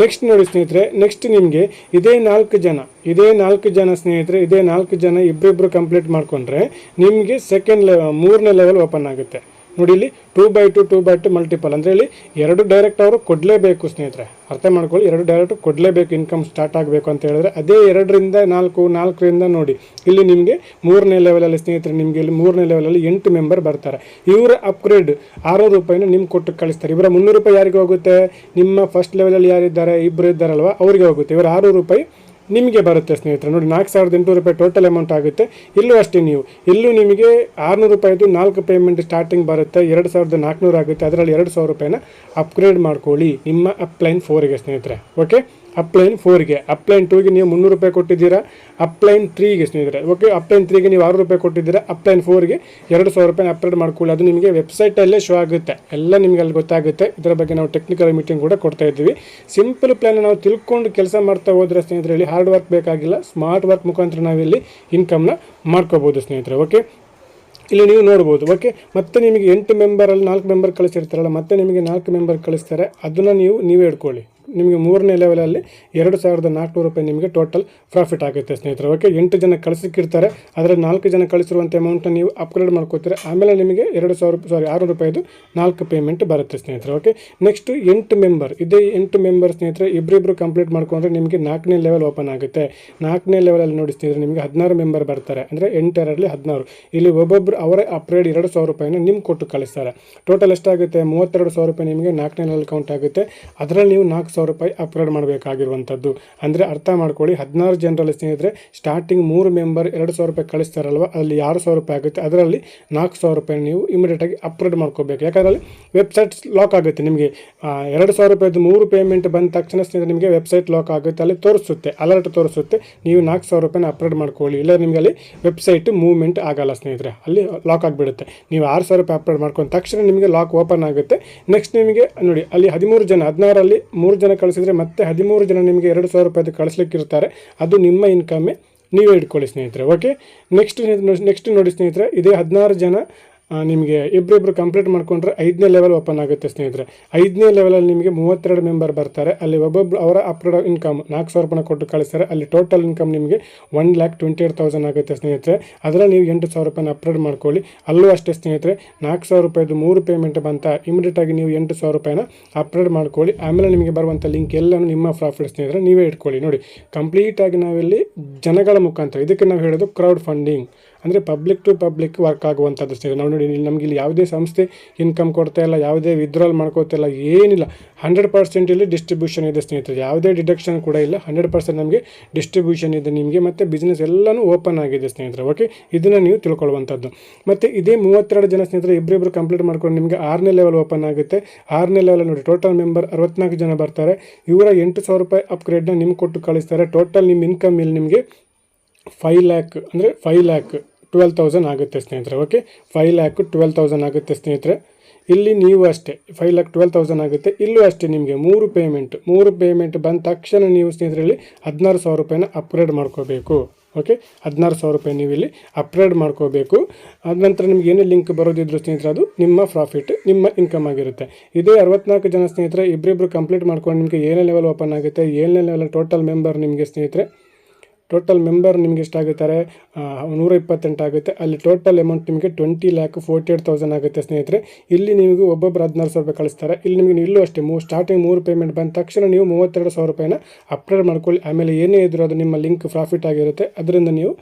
ನೆಕ್ಸ್ಟ್ ನೋಡಿ ಸ್ನೇಹಿತರೆ ನೆಕ್ಸ್ಟ್ ನಿಮಗೆ ಇದೇ ನಾಲ್ಕು ಜನ, ಇದೇ ನಾಲ್ಕು ಜನ ಸ್ನೇಹಿತರೆ, ಇದೇ ನಾಲ್ಕು ಜನ ಇಬ್ಬರಿಬ್ಬರು ಕಂಪ್ಲೀಟ್ ಮಾಡಿಕೊಂಡ್ರೆ ನಿಮಗೆ ಸೆಕೆಂಡ್ ಲೆವೆಲ್ ಮೂರನೇ ಲೆವೆಲ್ ಓಪನ್ ಆಗುತ್ತೆ. ನೋಡಿ ಇಲ್ಲಿ two by two two by two multiple ಅಂದರೆ ಇಲ್ಲಿ ಎರಡು ಡೈರೆಕ್ಟ್ ಅವರು ಕೊಡಲೇಬೇಕು, ಸ್ನೇಹಿತರೆ. ಅರ್ಥ ಮಾಡ್ಕೊಳ್ಳಿ, ಎರಡು ಡೈರೆಕ್ಟ್ ಕೊಡಲೇಬೇಕು ಇನ್ಕಮ್ ಸ್ಟಾರ್ಟ್ ಆಗಬೇಕು ಅಂತ ಹೇಳಿದ್ರೆ ಅದೇ ಎರಡರಿಂದ ನಾಲ್ಕು, ನಾಲ್ಕರಿಂದ ನೋಡಿ. ಇಲ್ಲಿ ನಿಮಗೆ ಮೂರನೇ ಲೆವೆಲಲ್ಲಿ ಸ್ನೇಹಿತರೆ, ನಿಮಗೆ ಇಲ್ಲಿ ಮೂರನೇ ಲೆವೆಲಲ್ಲಿ ಎಂಟು ಮೆಂಬರ್ ಬರ್ತಾರೆ. ಇವರ ಅಪ್ಗ್ರೇಡ್ ಆರು ರೂಪಾಯಿನ ನಿಮ್ಗೆ ಕೊಟ್ಟು ಕಳಿಸ್ತಾರೆ. ಇವರ ಮುನ್ನೂರು ರೂಪಾಯಿ ಯಾರಿಗೆ ಹೋಗುತ್ತೆ? ನಿಮ್ಮ ಫಸ್ಟ್ ಲೆವೆಲಲ್ಲಿ ಯಾರಿದ್ದಾರೆ? ಇಬ್ಬರು ಇದ್ದಾರಲ್ವ? ಅವರಿಗೆ ಹೋಗುತ್ತೆ. ಇವರ ಆರುನೂರು ರೂಪಾಯಿ ನಿಮಗೆ ಬರುತ್ತೆ ಸ್ನೇಹಿತರೆ. ನೋಡಿ, ನಾಲ್ಕು ಸಾವಿರದ ಎಂಟುನೂರು ರೂಪಾಯಿ ಟೋಟಲ್ ಅಮೌಂಟ್ ಆಗುತ್ತೆ. ಇಲ್ಲೂ ಅಷ್ಟೇ ನೀವು. ಇಲ್ಲೂ ನಿಮಗೆ ಆರುನೂರು ರೂಪಾಯಿದು ನಾಲ್ಕು ಪೇಮೆಂಟ್ ಸ್ಟಾರ್ಟಿಂಗ್ ಬರುತ್ತೆ. ಎರಡು ಸಾವಿರದ ನಾಲ್ಕುನೂರು ಆಗುತ್ತೆ. ಅದರಲ್ಲಿ ಎರಡು ಸಾವಿರ ರೂಪಾಯಿನ ಅಪ್ಗ್ರೇಡ್ ಮಾಡ್ಕೊಳ್ಳಿ ನಿಮ್ಮ ಅಪ್ಲೈನ್ ಫೋರಿಗೆ ಸ್ನೇಹಿತರೆ. ಓಕೆ ಅಪ್ಲೈನ್ ಫೋರ್ಗೆ ಅಪ್ಲೈನ್ ಟೂಗೆ ನೀವು ಮುನ್ನೂರು ರೂಪಾಯಿ ಕೊಟ್ಟಿದ್ದೀರಾ. ಅಪ್ಲೈನ್ ತ್ರೀಗೆ ಸ್ನೇಹಿತರೆ. ಓಕೆ ಅಪ್ಲೈನ್ ತ್ರೀಗೆ ನೀವು ಆರು ರೂಪಾಯಿ ಕೊಟ್ಟಿದ್ದೀರಾ. ಅಪ್ಲೈನ್ ಫೋರ್ಗೆ ಎರಡು ಸಾವಿರ ರೂಪಾಯಿ ಅಪ್ಲೋಡ್ ಮಾಡ್ಕೊಳ್ಳಿ. ಅದು ನಿಮಗೆ ವೆಬ್ಸೈಟಲ್ಲೇ ಶೋ ಆಗುತ್ತೆ. ಎಲ್ಲ ನಿಮಗೆ ಅಲ್ಲಿ ಗೊತ್ತಾಗುತ್ತೆ. ಇದರ ಬಗ್ಗೆ ನಾವು ಟೆಕ್ನಿಕಲ್ ಮೀಟಿಂಗ್ ಕೂಡ ಕೊಡ್ತಾ ಇದ್ದೀವಿ. ಸಿಂಪಲ್ ಪ್ಲಾನ್ ನಾವು ತಿಳ್ಕೊಂಡು ಕೆಲಸ ಮಾಡ್ತಾ ಹೋದರೆ ಸ್ನೇಹಿತರೆ, ಇಲ್ಲಿ ಹಾರ್ಡ್ ವರ್ಕ್ ಬೇಕಾಗಿಲ್ಲ. ಸ್ಮಾರ್ಟ್ ವರ್ಕ್ ಮುಖಾಂತರ ನಾವಿಲ್ಲಿ ಇನ್ಕಮ್ನ ಮಾಡ್ಕೋಬೋದು ಸ್ನೇಹಿತರೆ. ಓಕೆ ಇಲ್ಲಿ ನೀವು ನೋಡ್ಬೋದು. ಓಕೆ ಮತ್ತೆ ನಿಮಗೆ ಎಂಟು ಮೆಂಬರಲ್ಲಿ ನಾಲ್ಕು ಮೆಂಬರ್ ಕಳಿಸಿರ್ತಾರಲ್ಲ, ಮತ್ತೆ ನಿಮಗೆ ನಾಲ್ಕು ಮೆಂಬರ್ ಕಳಿಸ್ತಾರೆ. ಅದನ್ನು ನೀವು, ನೀವೇ ಇಟ್ಕೊಳ್ಳಿ ನಿಮಗೆ ಮೂರನೇ ಲೆವೆಲಲ್ಲಿ ಎರಡು ಸಾವಿರದ ನಾಲ್ಕುನೂರು ರೂಪಾಯಿ ನಿಮಗೆ ಟೋಟಲ್ ಪ್ರಾಫಿಟ್ ಆಗುತ್ತೆ ಸ್ನೇಹಿತರೆ. ಓಕೆ ಎಂಟು ಜನ ಕಳಿಸಿಕ್ಕಿರ್ತಾರೆ ಆದರೆ ನಾಲ್ಕು ಜನ ಕಳಿಸಿರುವಂಥ ಅಮೌಂಟನ್ನು ನೀವು ಅಪ್ಗ್ರೇಡ್ ಮಾಡ್ಕೋತೀರ. ಆಮೇಲೆ ನಿಮಗೆ ಎರಡು ಸಾವಿರ ಸಾರಿ ಆರುನೂರು ರೂಪಾಯಿದು ನಾಲ್ಕು ಪೇಮೆಂಟ್ ಬರುತ್ತೆ ಸ್ನೇಹಿತರೆ. ಓಕೆ ನೆಕ್ಸ್ಟ್ ಎಂಟು ಮೆಂಬರ್ ಇದೇ ಎಂಟು ಮೆಂಬರ್ ಸ್ನೇಹಿತರೆ ಇಬ್ಬರಿಬ್ಬರು ಕಂಪ್ಲೀಟ್ ಮಾಡ್ಕೊಂಡ್ರೆ ನಿಮಗೆ ನಾಲ್ಕನೇ ಲೆವೆಲ್ ಓಪನ್ ಆಗುತ್ತೆ. ನಾಲ್ಕನೇ ಲೆವೆಲಲ್ಲಿ ನೋಡಿ ಸ್ನೇಹಿತರೆ, ನಿಮಗೆ ಹದಿನಾರು ಮೆಂಬರ್ ಬರ್ತಾರೆ. ಅಂದರೆ ಎಂಟರಲ್ಲಿ ಹದಿನಾರು. ಇಲ್ಲಿ ಒಬ್ಬೊಬ್ಬರು ಅವರೇ ಅಪ್ಗ್ರೇಡ್ ಎರಡು ಸಾವಿರ ರೂಪಾಯಿನ ನಿಮ್ಗೆ ಕೊಟ್ಟು ಕಳಿಸ್ತಾರೆ. ಟೋಟಲ್ ಎಷ್ಟಾಗುತ್ತೆ? ಮೂವತ್ತೆರಡು ಸಾವಿರ ರೂಪಾಯಿ ನಿಮಗೆ ನಾಲ್ಕನೇ ಲೆವೆಲ್ ಕೌಂಟ್ ಆಗುತ್ತೆ. ಅದರಲ್ಲಿ ನೀವು ನಾಲ್ಕು ರೂಪಾಯಿ ಅಪ್ಗ್ರೇಡ್ ಮಾಡಬೇಕಾಗಿರುವಂಥದ್ದು. ಅಂದರೆ ಅರ್ಥ ಮಾಡ್ಕೊಳ್ಳಿ, ಹದಿನಾರು ಜನರಲ್ಲಿ ಸ್ನೇಹಿತರೆ ಸ್ಟಾರ್ಟಿಂಗ್ ಮೂರು ಮೆಂಬರ್ ಎರಡು ಸಾವಿರ ರೂಪಾಯಿ ಕಳಿಸ್ತಾರಲ್ವ, ಅಲ್ಲಿ ಆರು ಸಾವಿರ ರೂಪಾಯಿ ಆಗುತ್ತೆ. ಅದರಲ್ಲಿ ನಾಲ್ಕು ಸಾವಿರ ರೂಪಾಯಿ ನೀವು ಇಮಿಡಿಯೇಟಾಗಿ ಅಪ್ಗ್ರೇಡ್ ಮಾಡ್ಕೋಬೇಕು ಯಾಕಂದರೆ ಅಲ್ಲಿ ವೆಬ್ಸೈಟ್ ಲಾಕ್ ಆಗುತ್ತೆ ನಿಮಗೆ. ಎರಡು ಸಾವಿರ ರೂಪಾಯಿದು ಮೂರು ಪೇಮೆಂಟ್ ಬಂದ ತಕ್ಷಣ ಸ್ನೇಹಿತರೆ, ನಿಮಗೆ ವೆಬ್ಸೈಟ್ ಲಾಕ್ ಆಗುತ್ತೆ, ಅಲ್ಲಿ ತೋರಿಸುತ್ತೆ ಅಲರ್ಟ್ ತೋರಿಸುತ್ತೆ. ನೀವು ನಾಲ್ಕು ಸಾವಿರ ರೂಪಾಯಿನ ಅಪ್ಗ್ರೇಡ್ ಮಾಡ್ಕೊಳ್ಳಿ. ಇಲ್ಲ ನಿಮಗೆ ಅಲ್ಲಿ ವೆಬ್ಸೈಟ್ ಮೂವ್ಮೆಂಟ್ ಆಗಲ್ಲ ಸ್ನೇಹಿತರೆ. ಅಲ್ಲಿ ಲಾಕ್ ಆಗಿಬಿಡುತ್ತೆ. ನೀವು ಆರು ಸಾವಿರ ರೂಪಾಯಿ ಅಪ್ಗ್ರೇಡ್ ಮಾಡ್ಕೊಂಡ ತಕ್ಷಣ ನಿಮಗೆ ಲಾಕ್ ಓಪನ್ ಆಗುತ್ತೆ. ನೆಕ್ಸ್ಟ್ ನಿಮಗೆ, ನೋಡಿ, ಅಲ್ಲಿ ಹದಿಮೂರು ಜನ ಹದಿನಾರಲ್ಲಿ ಮೂರು ಜನ ಕಳಿಸಿದ್ರೆ ಮತ್ತೆ ಹದಿಮೂರು ಜನ ನಿಮಗೆ ಎರಡು ಸಾವಿರ ರೂಪಾಯಿ ಕಳಿಸ್ಲಿಕ್ಕಿರ್ತಾರೆ ಅದು ನಿಮ್ಮ ಇನ್ಕಮ್ಮೇ ನೀವೇ ಇಟ್ಕೊಳ್ಳಿ ಸ್ನೇಹಿತರೆ ಓಕೆ ನೆಕ್ಸ್ಟ್ ನೆಕ್ಸ್ಟ್ ನೋಡಿ ಸ್ನೇಹಿತರೆ, ಇದೇ ಹದಿನಾರು ಜನ ನಿಮಗೆ ಇಬ್ಬರಿಬ್ರು ಕಂಪ್ಲೀಟ್ ಮಾಡ್ಕೊಂಡ್ರೆ ಐದನೇ ಲೆವೆಲ್ ಓಪನ್ ಆಗುತ್ತೆ ಸ್ನೇಹಿತರೆ. ಐದನೇ ಲೆವೆಲಲ್ಲಿ ನಿಮಗೆ ಮೂವತ್ತೆರಡು ಮೆಂಬರ್ ಬರ್ತಾರೆ. ಅಲ್ಲಿ ಒಬ್ಬೊಬ್ರು ಅವರ ಅಪ್ಲೋಡ್ ಇನ್ಕಮ್ ನಾಲ್ಕು ಸಾವಿರ ರೂಪಾಯಿ ಕೊಟ್ಟು ಕಳಿಸ್ತಾರೆ. ಅಲ್ಲಿ ಟೋಟಲ್ ಇನ್ಕಮ್ ನಿಮಗೆ one lakh twenty eight thousand ಆಗುತ್ತೆ ಸ್ನೇಹಿತರೆ. ಅದರಲ್ಲಿ ನೀವು ಎಂಟು ಸಾವಿರ ರೂಪಾಯಿನ ಅಪ್ಲೋಡ್ ಮಾಡ್ಕೊಳ್ಳಿ. ಅಲ್ಲೂ ಅಷ್ಟೇ ಸ್ನೇಹಿತರೆ, ನಾಲ್ಕು ಸಾವಿರ ರೂಪಾಯಿದು ಮೂರು ಪೇಮೆಂಟ್ ಬಂತ ಇಮಿಡಿಯೇಟಾಗಿ ನೀವು ಎಂಟು ಸಾವಿರ ರೂಪಾಯಿನ ಅಪ್ಲೋಡ್ ಮಾಡ್ಕೊಳ್ಳಿ. ಆಮೇಲೆ ನಿಮಗೆ ಬರುವಂಥ ಲಿಂಕ್ ಎಲ್ಲನೂ ನಿಮ್ಮ ಪ್ರಾಫಿಟ್ ಸ್ನೇಹಿತರೆ, ನೀವೇ ಇಟ್ಕೊಳ್ಳಿ. ನೋಡಿ ಕಂಪ್ಲೀಟಾಗಿ ನಾವಿಲ್ಲಿ ಜನಗಳ ಮುಖಾಂತರ, ಇದಕ್ಕೆ ನಾವು ಹೇಳೋದು ಕ್ರೌಡ್ ಫಂಡಿಂಗ್ ಅಂದರೆ ಪಬ್ಲಿಕ್ ಟು ಪಬ್ಲಿಕ್ ವರ್ಕ್ ಆಗುವಂಥದ್ದು ಸ್ನೇಹಿತರೆ ನಾವು ನೋಡಿ ನಮಗೆ ಇಲ್ಲಿ ಯಾವುದೇ ಸಂಸ್ಥೆ ಇನ್ಕಮ್ ಕೊಡ್ತಾ ಇಲ್ಲ, ಯಾವುದೇ ವಿತ್ಡ್ರಾಲ್ ಮಾಡ್ಕೋತಿಲ್ಲ ಏನಿಲ್ಲ. ಹಂಡ್ರೆಡ್ ಪರ್ಸೆಂಟ್ ಇಲ್ಲಿ ಡಿಸ್ಟ್ರಿಬ್ಯೂಷನ್ ಇದೆ ಸ್ನೇಹಿತರೆ. ಯಾವುದೇ ಡಿಡಕ್ಷನ್ ಕೂಡ ಇಲ್ಲ. ಹಂಡ್ರೆಡ್ ಪರ್ಸೆಂಟ್ ನಮಗೆ ಡಿಸ್ಟ್ರಿಬ್ಯೂಷನ್ ಇದೆ ನಿಮಗೆ ಮತ್ತು ಬಿಸ್ನೆಸ್ ಎಲ್ಲನೂ ಓಪನ್ ಆಗಿದೆ ಸ್ನೇಹಿತರೆ. ಓಕೆ ಇದನ್ನು ನೀವು ತಿಳ್ಕೊಳ್ಳುವಂಥದ್ದು. ಮತ್ತು ಇದೇ ಮೂವತ್ತೆರಡು ಜನ ಸ್ನೇಹಿತರೆ ಇಬ್ಬರಿಬ್ಬರು ಕಂಪ್ಲೀಟ್ ಮಾಡ್ಕೊಂಡು ನಿಮಗೆ ಆರನೇ ಲೆವೆಲ್ ಓಪನ್ ಆಗುತ್ತೆ. ಆರನೇ ಲೆವೆಲ್ ನೋಡಿ ಟೋಟಲ್ ಮೆಂಬರ್ ಅರವತ್ನಾಲ್ಕು ಜನ ಬರ್ತಾರೆ. ಇವರ ಎಂಟು ಸಾವಿರ ರೂಪಾಯಿ ಅಪ್ಗ್ರೇಡ್ನ ನಿಮ್ಗೆ ಕೊಟ್ಟು ಕಳಿಸ್ತಾರೆ. ಟೋಟಲ್ ನಿಮ್ಮ ಇನ್ಕಮ್ ಇಲ್ಲಿ ನಿಮಗೆ ಫೈವ್ ಲ್ಯಾಕ್ ಅಂದರೆ ಫೈವ್ ಲ್ಯಾಕ್ ಟ್ವೆಲ್ ತೌಸಂಡ್ ಆಗುತ್ತೆ ಸ್ನೇಹಿತರೆ okay five lakh twelve thousand ಆಗುತ್ತೆ ಸ್ನೇಹಿತರೆ. ಇಲ್ಲಿ ನೀವು ಅಷ್ಟೇ ಫೈವ್ ಲ್ಯಾಕ್ ಟ್ವೆಲ್ ತೌಸಂಡ್ ಆಗುತ್ತೆ. ಇಲ್ಲೂ ಅಷ್ಟೇ ನಿಮಗೆ ಮೂರು ಪೇಮೆಂಟ್ ಮೂರು ಪೇಮೆಂಟ್ ಬಂದ ತಕ್ಷಣ ನೀವು ಸ್ನೇಹಿತರಲ್ಲಿ ಹದಿನಾರು ಸಾವಿರ ರೂಪಾಯಿನ ಅಪ್ಗ್ರೇಡ್ ಮಾಡ್ಕೋಬೇಕು ಓಕೆ ಹದಿನಾರು ಸಾವಿರ ರೂಪಾಯಿ ನೀವು ಇಲ್ಲಿ ಅಪ್ಗ್ರೇಡ್ ಮಾಡ್ಕೋಬೇಕು. ಅದ ನಂತರ ನಿಮ್ಗೆ ಏನೇ ಲಿಂಕ್ ಬರೋದಿದ್ರು ಸ್ನೇಹಿತರೆ, ಅದು ನಿಮ್ಮ ಪ್ರಾಫಿಟ್ ನಿಮ್ಮ ಇನ್ಕಮ್ ಆಗಿರುತ್ತೆ. ಇದೇ ಅರವತ್ನಾಲ್ಕು ಜನ ಸ್ನೇಹಿತರೆ ಇಬ್ಬರಿಬ್ರು ಕಂಪ್ಲೀಟ್ ಮಾಡ್ಕೊಂಡು ನಿಮಗೆ ಏನೇ ಲೆವೆಲ್ ಓಪನ್ ಆಗುತ್ತೆ, ಏನೇ ಲೆವೆಲ್ ಟೋಟಲ್ ಮೆಂಬರ್ ನಿಮಗೆ ಸ್ನೇಹಿತರೆ ಟೋಟಲ್ ಮೆಂಬರ್ ನಿಮಗೆ ಎಷ್ಟಾಗುತ್ತಾರೆ ನೂರ ಇಪ್ಪತ್ತೆಂಟು ಆಗುತ್ತೆ. ಅಲ್ಲಿ ಟೋಟಲ್ ಅಮೌಂಟ್ ನಿಮಗೆ twenty lakh forty eight thousand ಆಗುತ್ತೆ, ಸ್ನೇಹಿತರೆ. ಇಲ್ಲಿ ನಿಮಗೆ ಒಬ್ಬೊಬ್ಬರು ಹದಿನಾರು ಸಾವಿರ ರೂಪಾಯಿ ಕಳಿಸ್ತಾರೆ. ಇಲ್ಲಿ ನಿಮಗೆ ಇಲ್ಲೂ ಅಷ್ಟೇ, ಮೂ ಸ್ಟಾರ್ಟಿಂಗ್ ಮೂರು ಪೇಮೆಂಟ್ ಬಂದ ತಕ್ಷಣ ನೀವು ಮೂವತ್ತೆರಡು ಸಾವಿರ ರೂಪಾಯಿನ ಅಪ್ಲೋಡ್ ಮಾಡ್ಕೊಳ್ಳಿ. ಆಮೇಲೆ ಏನೇ ಇದ್ರೂ ಅದು ನಿಮ್ಮ ಲಿಂಕ್ ಪ್ರಾಫಿಟ್ ಆಗಿರುತ್ತೆ. ಅದರಿಂದ ನೀವು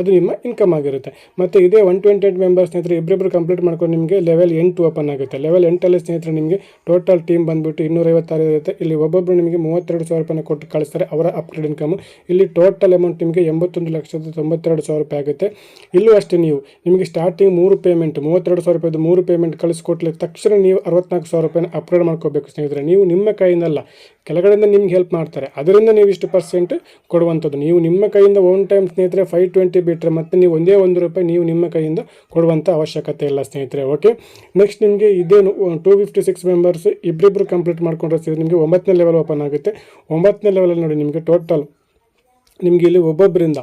ಅದು ನಿಮ್ಮ ಇನ್ಕಮ್ ಆಗಿರುತ್ತೆ. ಮತ್ತು ಇದೇ ಒನ್ ಟ್ವೆಂಟಿ ಏಟ್ ಮೆಂಬರ್ಸ್ ಸ್ನೇಹಿತರೆ ಇಬ್ಬರಿಬ್ಬರು ಕಂಪ್ಲೀಟ್ ಮಾಡ್ಕೊಂಡು ನಿಮಗೆ ಲೆವೆಲ್ ಎಂಟು ಓಪನ್ ಆಗುತ್ತೆ. ಲೆವೆಲ್ ಎಂಟಲ್ಲಿ ಸ್ನೇಹಿತರೆ ನಿಮಗೆ ಟೋಟಲ್ ಟೀಮ್ ಬಂದುಬಿಟ್ಟು ಇನ್ನೂರೈವತ್ತಾರು ಇರುತ್ತೆ. ಇಲ್ಲಿ ಒಬ್ಬೊಬ್ಬರು ನಿಮಗೆ ಮೂವತ್ತೆರಡು ಸಾವಿರ ರೂಪಾಯಿ ಕೊಟ್ಟು ಕಳಿಸ್ತಾರೆ ಅವರ ಅಪ್ಗ್ರೇಡ್ ಇನ್ಕಮ್ ಇಲ್ಲಿ ಟೋಟಲ್ ಅಮೌಂಟ್ ನಿಮಗೆ ಎಂಬತ್ತೊಂದು ಲಕ್ಷದ ತೊಂಬತ್ತೆರಡು ಸಾವಿರ ರೂಪಾಯಿ ಆಗುತ್ತೆ. ಇಲ್ಲೂ ಅಷ್ಟೇ ನೀವು ನಿಮಗೆ ಸ್ಟಾರ್ಟಿಂಗ್ ಮೂರು ಪೇಮೆಂಟ್ ಮೂವತ್ತೆರಡು ಸಾವಿರ ರೂಪಾಯಿದು ಮೂರು ಪೇಮೆಂಟ್ ಕಳಿಸ್ಕೊಟ್ಲೆ ತಕ್ಷಣ ನೀವು ಅರವತ್ನಾಲ್ಕು ಸಾವಿರ ರೂಪಾಯಿನ ಅಪ್ಗ್ರೇಡ್ ಮಾಡ್ಕೋಬೇಕು ಸ್ನೇಹಿತರೆ. ನೀವು ನಿಮ್ಮ ಕೈಯಿಂದಲ್ಲ, ಕೆಳಗಡೆಯಿಂದ ನಿಮ್ಗೆ ಹೆಲ್ಪ್ ಮಾಡ್ತಾರೆ. ಅದರಿಂದ ನೀವು ಇಷ್ಟು ಪರ್ಸೆಂಟ್ ಕೊಡುವಂಥದ್ದು. ನೀವು ನಿಮ್ಮ ಕೈಯಿಂದ ಒನ್ ಟೈಮ್ ಸ್ನೇಹಿತರೆ ಫೈವ್ ಟ್ವೆಂಟಿ ಬಿಟ್ಟರೆ ಮತ್ತೆ ನೀವು ಒಂದೇ ಒಂದು ರೂಪಾಯಿ ನೀವು ನಿಮ್ಮ ಕೈಯಿಂದ ಕೊಡುವಂಥ ಅವಶ್ಯಕತೆ ಇಲ್ಲ, ಸ್ನೇಹಿತರೆ. ಓಕೆ ನೆಕ್ಸ್ಟ್ ನಿಮಗೆ ಇದೇನು ಟೂ ಫಿಫ್ಟಿ ಸಿಕ್ಸ್ ಮೆಂಬರ್ಸ್ ಇಬ್ಬರಿಬ್ಬರು ಕಂಪ್ಲೀಟ್ ಮಾಡ್ಕೊಂಡ್ರೆ ಸೇರಿ ನಿಮಗೆ ಒಂಬತ್ತನೇ ಲೆವೆಲ್ ಓಪನ್ ಆಗುತ್ತೆ. ಒಂಬತ್ತನೇ ಲೆವೆಲಲ್ಲಿ ನೋಡಿ ನಿಮಗೆ ಟೋಟಲ್ ನಿಮಗೆ ಇಲ್ಲಿ ಒಬ್ಬೊಬ್ಬರಿಂದ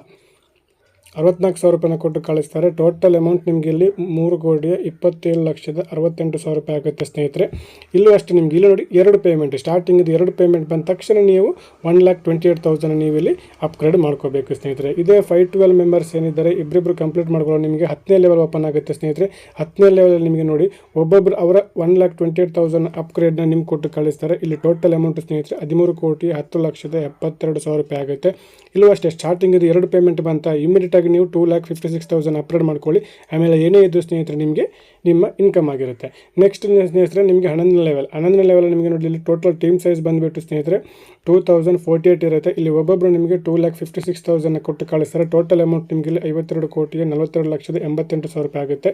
ಅರವತ್ನಾಲ್ಕು ಸಾವಿರ ರೂಪಾಯಿನ ಕೊಟ್ಟು ಕಳಿಸ್ತಾರೆ. ಟೋಟಲ್ ಅಮೌಂಟ್ ನಿಮಗೆ ಇಲ್ಲಿ ಮೂರು ಕೋಟಿಯ ಇಪ್ಪತ್ತೇಳು ಲಕ್ಷದ ಅರವತ್ತೆಂಟು ಸಾವಿರ ರೂಪಾಯಿ ಆಗುತ್ತೆ ಸ್ನೇಹಿತರೆ. ಇಲ್ಲೂ ಅಷ್ಟೇ ನಿಮ್ಗೆ ಇಲ್ಲಿ ನೋಡಿ ಎರಡು ಪೇಮೆಂಟ್ ಸ್ಟಾರ್ಟಿಂಗ್ ಇದು ಎರಡು ಪೇಮೆಂಟ್ ಬಂದ ತಕ್ಷಣ ನೀವು one lakh twenty eight thousand ನೀವು ಇಲ್ಲಿ ಅಪ್ಗ್ರೇಡ್ ಮಾಡ್ಕೋಬೇಕು ಸ್ನೇಹಿತರೆ. ಇದೇ ಫೈವ್ ಟ್ವೆಲ್ ಮೆಂಬರ್ಸ್ ಏನಿದ್ದಾರೆ ಇಬ್ಬರಿಬ್ಬರು ಕಂಪ್ಲೀಟ್ ಮಾಡ್ಕೊಳ್ಳೋ ನಿಮಗೆ ಹತ್ತನೇ ಲೆವೆಲ್ ಓಪನ್ ಆಗುತ್ತೆ ಸ್ನೇಹಿತರೆ. ಹತ್ತನೇ ಲೆವೆಲಲ್ಲಿ ನಿಮಗೆ ನೋಡಿ ಒಬ್ಬೊಬ್ಬರು ಅವರ one lakh twenty eight thousand ಅಪ್ಗ್ರೇಡ್ನ ನಿಮ್ಗೆ ಕೊಟ್ಟು ಕಳಿಸ್ತಾರೆ. ಇಲ್ಲಿ ಟೋಟಲ್ ಅಮೌಂಟ್ ಸ್ನೇಹಿತರೆ ಹದಿಮೂರು ಕೋಟಿ ಹತ್ತು ಲಕ್ಷದ ಎಪ್ಪತ್ತೆರಡು ಸಾವಿರ ರೂಪಾಯಿ ಆಗುತ್ತೆ. ಇಲ್ಲೂ ಅಷ್ಟೇ ಸ್ಟಾರ್ಟಿಂಗ್ ಇದು ಎರಡು ಪೇಮೆಂಟ್ ಬಂತ ಇಮಿಡಿಯೇಟ್ ಆಗಿ ನೀವು two lakh fifty six thousand upload ಮಾಡ್ಕೊಳ್ಳಿ. ಆಮೇಲೆ ಏನೇ ಇದ್ದು ಸ್ನೇಹಿತರೆ ನಿಮಗೆ ನಿಮ್ಮ ಇನ್ಕಮ್ ಆಗಿರುತ್ತೆ. ನೆಕ್ಸ್ಟ್ ಸ್ನೇಹಿತರೆ, ನಿಮಗೆ ಹನ್ನೊಂದನೇ ಲೆವೆಲ್ ಹನ್ನೊಂದನೇ ಲೆವೆಲ್ ನಿಮಗೆ ನೋಡಿ, ಇಲ್ಲಿ ಟೋಟಲ್ ಟೀಮ್ ಸೈಜ್ ಬಂದುಬಿಟ್ಟು ಸ್ನೇಹಿತರೆ ಟೂ ತೌಸಂಡ್ ಫೋರ್ಟಿ ಏಟ್ ಇರುತ್ತೆ. ಇಲ್ಲಿ ಒಬ್ಬೊಬ್ಬರು ನಿಮಗೆ two lakh fifty six thousand ಕೊಟ್ಟು ಕಳಿಸ್ತಾರೆ. ಟೋಟಲ್ ಅಮೌಂಟ್ ನಿಮಗೆ ಇಲ್ಲಿ ಐವತ್ತೆರಡು ಕೋಟಿಗೆ ನಲವತ್ತೆರಡು ಲಕ್ಷದ ಎಂಬತ್ತೆಂಟು ಸಾವಿರ ರೂಪಾಯಿ ಆಗುತ್ತೆ.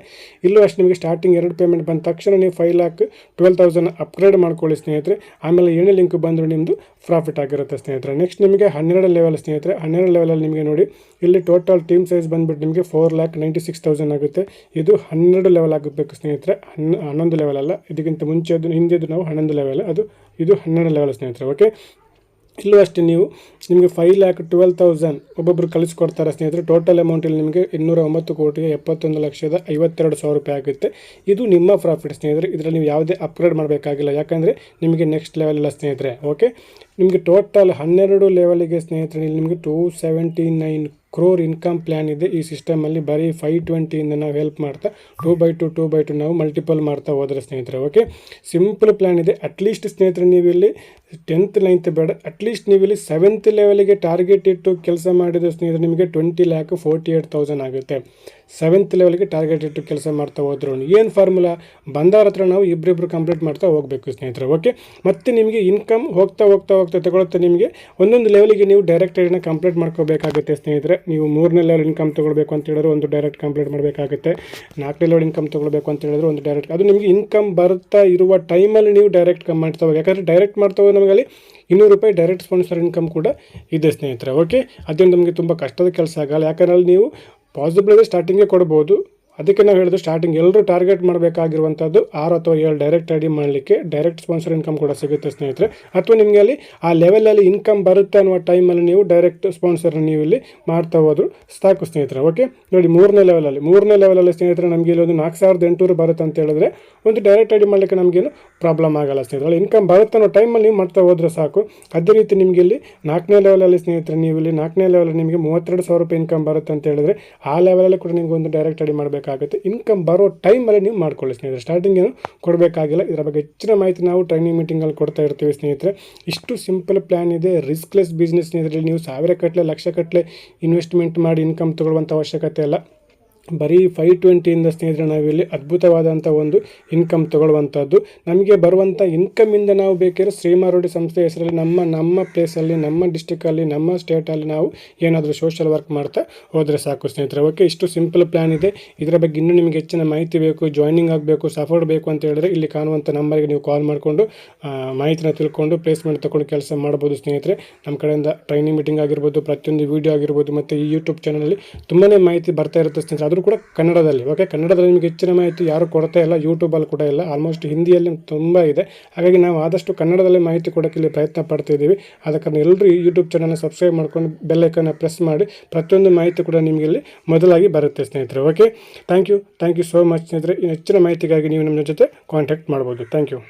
ಇಲ್ಲೂ ಅಷ್ಟು ನಿಮಗೆ ಸ್ಟಾರ್ಟಿಂಗ್ ಎರಡು ಪೇಮೆಂಟ್ ಬಂದ ತಕ್ಷಣ ನೀವು five lakh twelve thousand upgrade ಮಾಡ್ಕೊಳ್ಳಿ ಸ್ನೇಹಿತರೆ. ಆಮೇಲೆ ಏನೇ ಲಿಂಕ್ ಬಂದರೂ ನಿಮ್ಮದು ಪ್ರಾಫಿಟ್ ಆಗಿರುತ್ತೆ ಸ್ನೇಹಿತರೆ. ನೆಕ್ಸ್ಟ್ ನಿಮಗೆ ಹನ್ನೆರಡು ಲೆವೆಲ್ ಸ್ನೇಹಿತರೆ. ಹನ್ನೆರಡು ಲೆವೆಲಲ್ಲಿ ನಿಮಗೆ ನೋಡಿ, ಇಲ್ಲಿ ಟೋಟಲ್ ಟೀಮ್ ಸೈಜ್ ಬಂದುಬಿಟ್ಟು ನಿಮಗೆ four lakh ninety six thousand ಆಗುತ್ತೆ. ಇದು ಹನ್ನೆರಡು ಲೆವೆಲ್ ಆಗಬೇಕು ಸ್ನೇಹಿತರೆ ಹನ್ನ ಹನ್ನೊಂದು ಲೆವೆಲ್ ಅಲ್ಲ. ಇದಕ್ಕಿಂತ ಮುಂಚೆ ಅದು ಹಿಂದಿದ್ದು ನಾವು ಹನ್ನೊಂದು ಲೆವೆಲ್ ಅದು, ಇದು ಹನ್ನೆರಡು ಲೆವೆಲ್ ಸ್ನೇಹಿತರೆ ಓಕೆ ಇಲ್ಲೂ ಅಷ್ಟೇ ನೀವು, ನಿಮಗೆ ಫೈವ್ ಲ್ಯಾಕ್ ಟ್ವೆಲ್ ತೌಸಂಡ್ ಒಬ್ಬೊಬ್ಬರು ಕಳಿಸ್ಕೊಡ್ತಾರೆ ಸ್ನೇಹಿತರೆ. ಟೋಟಲ್ ಅಮೌಂಟಲ್ಲಿ ನಿಮಗೆ ಇನ್ನೂರ ಒಂಬತ್ತು ಕೋಟಿಗೆ ಎಪ್ಪತ್ತೊಂದು ಲಕ್ಷದ ಐವತ್ತೆರಡು ಸಾವಿರ ರೂಪಾಯಿ ಆಗುತ್ತೆ. ಇದು ನಿಮ್ಮ ಪ್ರಾಫಿಟ್ ಸ್ನೇಹಿತರೆ. ಇದರಲ್ಲಿ ನೀವು ಯಾವುದೇ ಅಪ್ಗ್ರೇಡ್ ಮಾಡಬೇಕಾಗಿಲ್ಲ. ಯಾಕಂದರೆ ನಿಮಗೆ ನೆಕ್ಸ್ಟ್ ಲೆವೆಲ್ ಇಲ್ಲ ಸ್ನೇಹಿತರೆ ಓಕೆ ನಿಮಗೆ ಟೋಟಲ್ ಹನ್ನೆರಡು ಲೆವೆಲಿಗೆ ಸ್ನೇಹಿತರೆ, ಇಲ್ಲಿ ನಿಮಗೆ two seventy nine crore income plan ಇದೆ ಈ ಸಿಸ್ಟಮಲ್ಲಿ ಬರೀ ಫೈ ಟ್ವೆಂಟಿಯಿಂದ ನಾವು ಹೆಲ್ಪ್ ಮಾಡ್ತಾ two by two two by two ನಾವು ಮಲ್ಟಿಪಲ್ ಮಾಡ್ತಾ ಹೋದರೆ ಸ್ನೇಹಿತರೆ ಓಕೆ ಸಿಂಪಲ್ ಪ್ಲ್ಯಾನ್ ಇದೆ. ಅಟ್ಲೀಸ್ಟ್ ಸ್ನೇಹಿತರೆ ನೀವು ಇಲ್ಲಿ ಟೆಂತ್ ನೈನ್ತ್ ಬೇಡ. ಅಟ್ಲೀಸ್ಟ್ ನೀವು ಇಲ್ಲಿ ಸೆವೆಂತ್ ಲೆವೆಲ್ಗೆ ಟಾರ್ಗೆಟ್ ಇಟ್ಟು ಕೆಲಸ ಮಾಡಿದ ಸ್ನೇಹಿತರೆ, ನಿಮಗೆ twenty lakh forty eight thousand ಆಗುತ್ತೆ ಸೆವೆಂತ್ ಲೆವೆಲ್ಗೆ ಟಾರ್ಗೆಟ್ ಇಟ್ಟು ಕೆಲಸ ಮಾಡ್ತಾ ಹೋದ್ರು. ಏನು ಫಾರ್ಮುಲಾ ಬಂದವ್ರ ಹತ್ರ ನಾವು ಇಬ್ಬರಿಬ್ಬರು ಕಂಪ್ಲೀಟ್ ಮಾಡ್ತಾ ಹೋಗಬೇಕು ಸ್ನೇಹಿತರೆ ಓಕೆ ಮತ್ತು ನಿಮಗೆ ಇನ್ಕಮ್ ಹೋಗ್ತಾ ಹೋಗ್ತಾ ಹೋಗ್ತಾ ತಗೊಳುತ್ತೆ ನಿಮಗೆ. ಒಂದೊಂದು ಲೆವೆಲಿಗೆ ನೀವು ಡೈರೆಕ್ಟ್ ಕಂಪ್ಲೀಟ್ ಮಾಡ್ಕೋಬೇಕಾಗುತ್ತೆ ಸ್ನೇಹಿತರೆ. ನೀವು ಮೂರನೇ ಲೆವೆಲ್ ಇನ್ಕಮ್ ತೊಗೊಳ್ಬೇಕು ಅಂತ ಹೇಳಿದ್ರೆ ಒಂದು ಡೈರೆಕ್ಟ್ ಕಂಪ್ಲೀಟ್ ಮಾಡಬೇಕಾಗುತ್ತೆ. ನಾಲ್ಕನೇ ಲೆವೆಲ್ ಇನ್ಕಮ್ ತೊಗೊಳ್ಬೇಕು ಅಂತ ಹೇಳಿದ್ರೆ ಒಂದು ಡೈರೆಕ್ಟ್ ಅದು ನಿಮಗೆ ಇನ್ಕಮ್ ಬರ್ತಾ ಇರುವ ಟೈಮಲ್ಲಿ ನೀವು ಡೈರೆಕ್ಟ್ ಕಮ್ ಮಾಡ್ತಾ ಹೋಗಿ ಯಾಕಂದರೆ ಡೈರೆಕ್ಟ್ ಮಾಡ್ತಾ ಹೋಗಿ ನಮಗೆ ಅಲ್ಲಿ ಇನ್ನೂರು ರೂಪಾಯಿ ಡೈರೆಕ್ಟ್ ಸ್ಪಾನ್ಸರ್ ಇನ್ಕಮ್ ಕೂಡ ಇದೆ, ಸ್ನೇಹಿತರೆ. ಓಕೆ ಅದೇನು ನಮಗೆ ತುಂಬ ಕಷ್ಟದ ಕೆಲಸ ಆಗಲ್ಲ. ಯಾಕಂದ್ರೆ ನೀವು ಪಾಸಿಬಲ್ ಸ್ಟಾರ್ಟಿಂಗೇ ಕೊಡ್ಬೋದು. ಅದಕ್ಕೆ ನಾವು ಹೇಳಿದ್ರು ಸ್ಟಾರ್ಟಿಂಗ್ ಎಲ್ಲರೂ ಟಾರ್ಗೆಟ್ ಮಾಡಬೇಕಾಗಿರುವಂಥದ್ದು ಆರು ಅಥವಾ ಏಳು ಡೈರೆಕ್ಟ್ ಐಡಿ ಮಾಡಲಿಕ್ಕೆ ಡೈರೆಕ್ಟ್ ಸ್ಪಾನ್ಸರ್ ಇನ್ಕಮ್ ಕೂಡ ಸಿಗುತ್ತೆ ಸ್ನೇಹಿತರೆ. ಅಥವಾ ನಿಮಗೆ ಅಲ್ಲಿ ಆ ಲೆವೆಲಲ್ಲಿ ಇನ್ಕಮ್ ಬರುತ್ತೆ ಅನ್ನುವ ಟೈಮಲ್ಲಿ ನೀವು ಡೈರೆಕ್ಟ್ ಸ್ಪಾನ್ಸರ್ ನೀವು ಇಲ್ಲಿ ಮಾಡ್ತಾ ಹೋದ್ರು ಸಾಕು ಸ್ನೇಹಿತರೆ ಓಕೆ ನೋಡಿ ಮೂರನೇ ಲೆವೆಲಲ್ಲಿ ಮೂರನೇ ಲೆವೆಲಲ್ಲಿ ಸ್ನೇಹಿತರೆ ನಮಗೆ ಇಲ್ಲಿ ಒಂದು ನಾಲ್ಕು ಸಾವಿರದ ಎಂಟುನೂರು ಬರುತ್ತೆ ಅಂತ ಹೇಳಿದ್ರೆ ಒಂದು ಡೈರೆಕ್ಟ್ ಐಡಿ ಮಾಡಲಿಕ್ಕೆ ನಮಗೇನು ಪ್ರಾಬ್ಲಮ್ ಆಗಲ್ಲ ಸ್ನೇಹಿತರೆ. ಇನ್ಕಮ್ ಬರುತ್ತೆ ಅನ್ನೋ ಟೈಮಲ್ಲಿ ನೀವು ಮಾಡ್ತಾ ಹೋದ್ರೆ ಸಾಕು. ಅದೇ ರೀತಿ ನಿಮಗೆ ಇಲ್ಲಿ ನಾಲ್ಕನೇ ಲೆವೆಲಲ್ಲಿ ಸ್ನೇಹಿತರೆ ನೀವು ಇಲ್ಲಿ ನಾಲ್ಕನೇ ಲೆವೆಲಲ್ಲಿ ನಿಮಗೆ ಮೂವತ್ತೆರಡು ಸಾವಿರ ರೂಪಾಯಿ ಇನ್ಕಮ್ ಬರುತ್ತೆ ಅಂತ ಹೇಳಿದ್ರೆ ಆ ಲೆವೆಲಲ್ಲಿ ಕೂಡ ನಿಮ್ಗೆ ಒಂದು ಡೈರೆಕ್ಟ್ ಐಡಿ ಮಾಡಬೇಕು ಬೇಕಾಗುತ್ತೆ ಇನ್ಕಮ್ ಬರೋ ಟೈಮಲ್ಲಿ ನೀವು ಮಾಡ್ಕೊಳ್ಳಿ ಸ್ನೇಹಿತರೆ. ಸ್ಟಾರ್ಟಿಂಗ್ ಏನು ಕೊಡಬೇಕಾಗಿಲ್ಲ. ಇದರ ಬಗ್ಗೆ ಹೆಚ್ಚಿನ ಮಾಹಿತಿ ನಾವು ಟ್ರೈನಿಂಗ್ ಮೀಟಿಂಗಲ್ಲಿ ಕೊಡ್ತಾ ಇರ್ತೀವಿ ಸ್ನೇಹಿತರೆ. ಇಷ್ಟು ಸಿಂಪಲ್ ಪ್ಲ್ಯಾನ್ ಇದೆ. ರಿಸ್ಕ್ಲೆಸ್ ಬಿಸ್ನೆಸ್ ಸ್ನೇಹಿತರೆ, ನೀವು ಸಾವಿರ ಕಟ್ಟಲೆ ಲಕ್ಷ ಕಟ್ಟಲೆ ಇನ್ವೆಸ್ಟ್ಮೆಂಟ್ ಮಾಡಿ ಇನ್ಕಮ್ ತೊಗೊಳ್ಳುವಂಥ ಅವಶ್ಯಕತೆ ಇಲ್ಲ ಬರೀ ಫೈವ್ ಟ್ವೆಂಟಿಯಿಂದ ಸ್ನೇಹಿತರೆ, ನಾವಿಲ್ಲಿ ಅದ್ಭುತವಾದಂಥ ಒಂದು ಇನ್ಕಮ್ ತಗೊಳ್ಳುವಂಥದ್ದು. ನಮಗೆ ಬರುವಂಥ ಇನ್ಕಮಿಂದ ನಾವು ಬೇಕಾದ್ರೆ ಶ್ರೀಮಾರೋಡಿ ಸಂಸ್ಥೆ ಹೆಸರಲ್ಲಿ ನಮ್ಮ ನಮ್ಮ ಪ್ಲೇಸಲ್ಲಿ ನಮ್ಮ ಡಿಸ್ಟಿಕಲ್ಲಿ ನಮ್ಮ ಸ್ಟೇಟಲ್ಲಿ ನಾವು ಏನಾದರೂ ಸೋಷಿಯಲ್ ವರ್ಕ್ ಮಾಡ್ತಾ ಹೋದರೆ ಸಾಕು ಸ್ನೇಹಿತರೆ. ಓಕೆ ಇಷ್ಟು ಸಿಂಪಲ್ ಪ್ಲ್ಯಾನ್ ಇದೆ. ಇದರ ಬಗ್ಗೆ ಇನ್ನೂ ನಿಮಗೆ ಹೆಚ್ಚಿನ ಮಾಹಿತಿ ಬೇಕು ಜಾಯ್ನಿಂಗ್ ಆಗಬೇಕು ಸಪೋರ್ಟ್ ಬೇಕು ಅಂತ ಹೇಳಿದ್ರೆ ಇಲ್ಲಿ ಕಾಣುವಂಥ ನಂಬರ್ಗೆ ನೀವು ಕಾಲ್ ಮಾಡಿಕೊಂಡು ಮಾಹಿತಿನ ತಿಳ್ಕೊಂಡು ಪ್ಲೇಸ್ಮೆಂಟ್ ತೊಗೊಂಡು ಕೆಲಸ ಮಾಡ್ಬೋದು ಸ್ನೇಹಿತರೆ. ನಮ್ಮ ಕಡೆಯಿಂದ ಟ್ರೈನಿಂಗ್ ಮೀಟಿಂಗ್ ಆಗಿರ್ಬೋದು, ಪ್ರತಿಯೊಂದು ವೀಡಿಯೋ ಆಗಿರ್ಬೋದು, ಮತ್ತು ಈ ಯೂಟ್ಯೂಬ್ ಚಾನಲಲ್ಲಿ ತುಂಬಾ ಮಾಹಿತಿ ಬರ್ತಾ ಇರುತ್ತೆ ಸ್ನೇಹಿತರೆ. ಆದರೂ ಕೂಡ ಕನ್ನಡದಲ್ಲಿ. ಓಕೆ ಕನ್ನಡದಲ್ಲಿ ನಿಮಗೆ ಹೆಚ್ಚಿನ ಮಾಹಿತಿ ಯಾರು ಕೊಡ್ತಾ ಇಲ್ಲ ಯೂಟ್ಯೂಬಲ್ಲಿ ಕೂಡ ಇಲ್ಲ. ಆಲ್ಮೋಸ್ಟ್ ಹಿಂದಿಯಲ್ಲಿ ತುಂಬ ಇದೆ. ಹಾಗಾಗಿ ನಾವು ಆದಷ್ಟು ಕನ್ನಡದಲ್ಲಿ ಮಾಹಿತಿ ಕೊಡೋಕ್ಕೆ ಇಲ್ಲಿ ಪ್ರಯತ್ನ ಪಡ್ತಿದ್ದೀವಿ ಆದ ಕಾರಣ ಎಲ್ಲರೂ ಯೂಟ್ಯೂಬ್ ಚಾನಲ್ನ ಸಬ್ಸ್ಕ್ರೈಬ್ ಮಾಡ್ಕೊಂಡು ಬೆಲ್ಲೈಕನ್ನ ಪ್ರೆಸ್ ಮಾಡಿ ಪ್ರತಿಯೊಂದು ಮಾಹಿತಿ ಕೂಡ ನಿಮಗೆ ಇಲ್ಲಿ ಮೊದಲಾಗಿ ಬರುತ್ತೆ, ಸ್ನೇಹಿತರೆ. Okay thank you thank you so much ಸ್ನೇಹಿತರೆ. ಹೆಚ್ಚಿನ ಮಾಹಿತಿಗಾಗಿ ನೀವು ನಮ್ಮ ಜೊತೆ ಕಾಂಟ್ಯಾಕ್ಟ್ ಮಾಡ್ಬೋದು. Thank you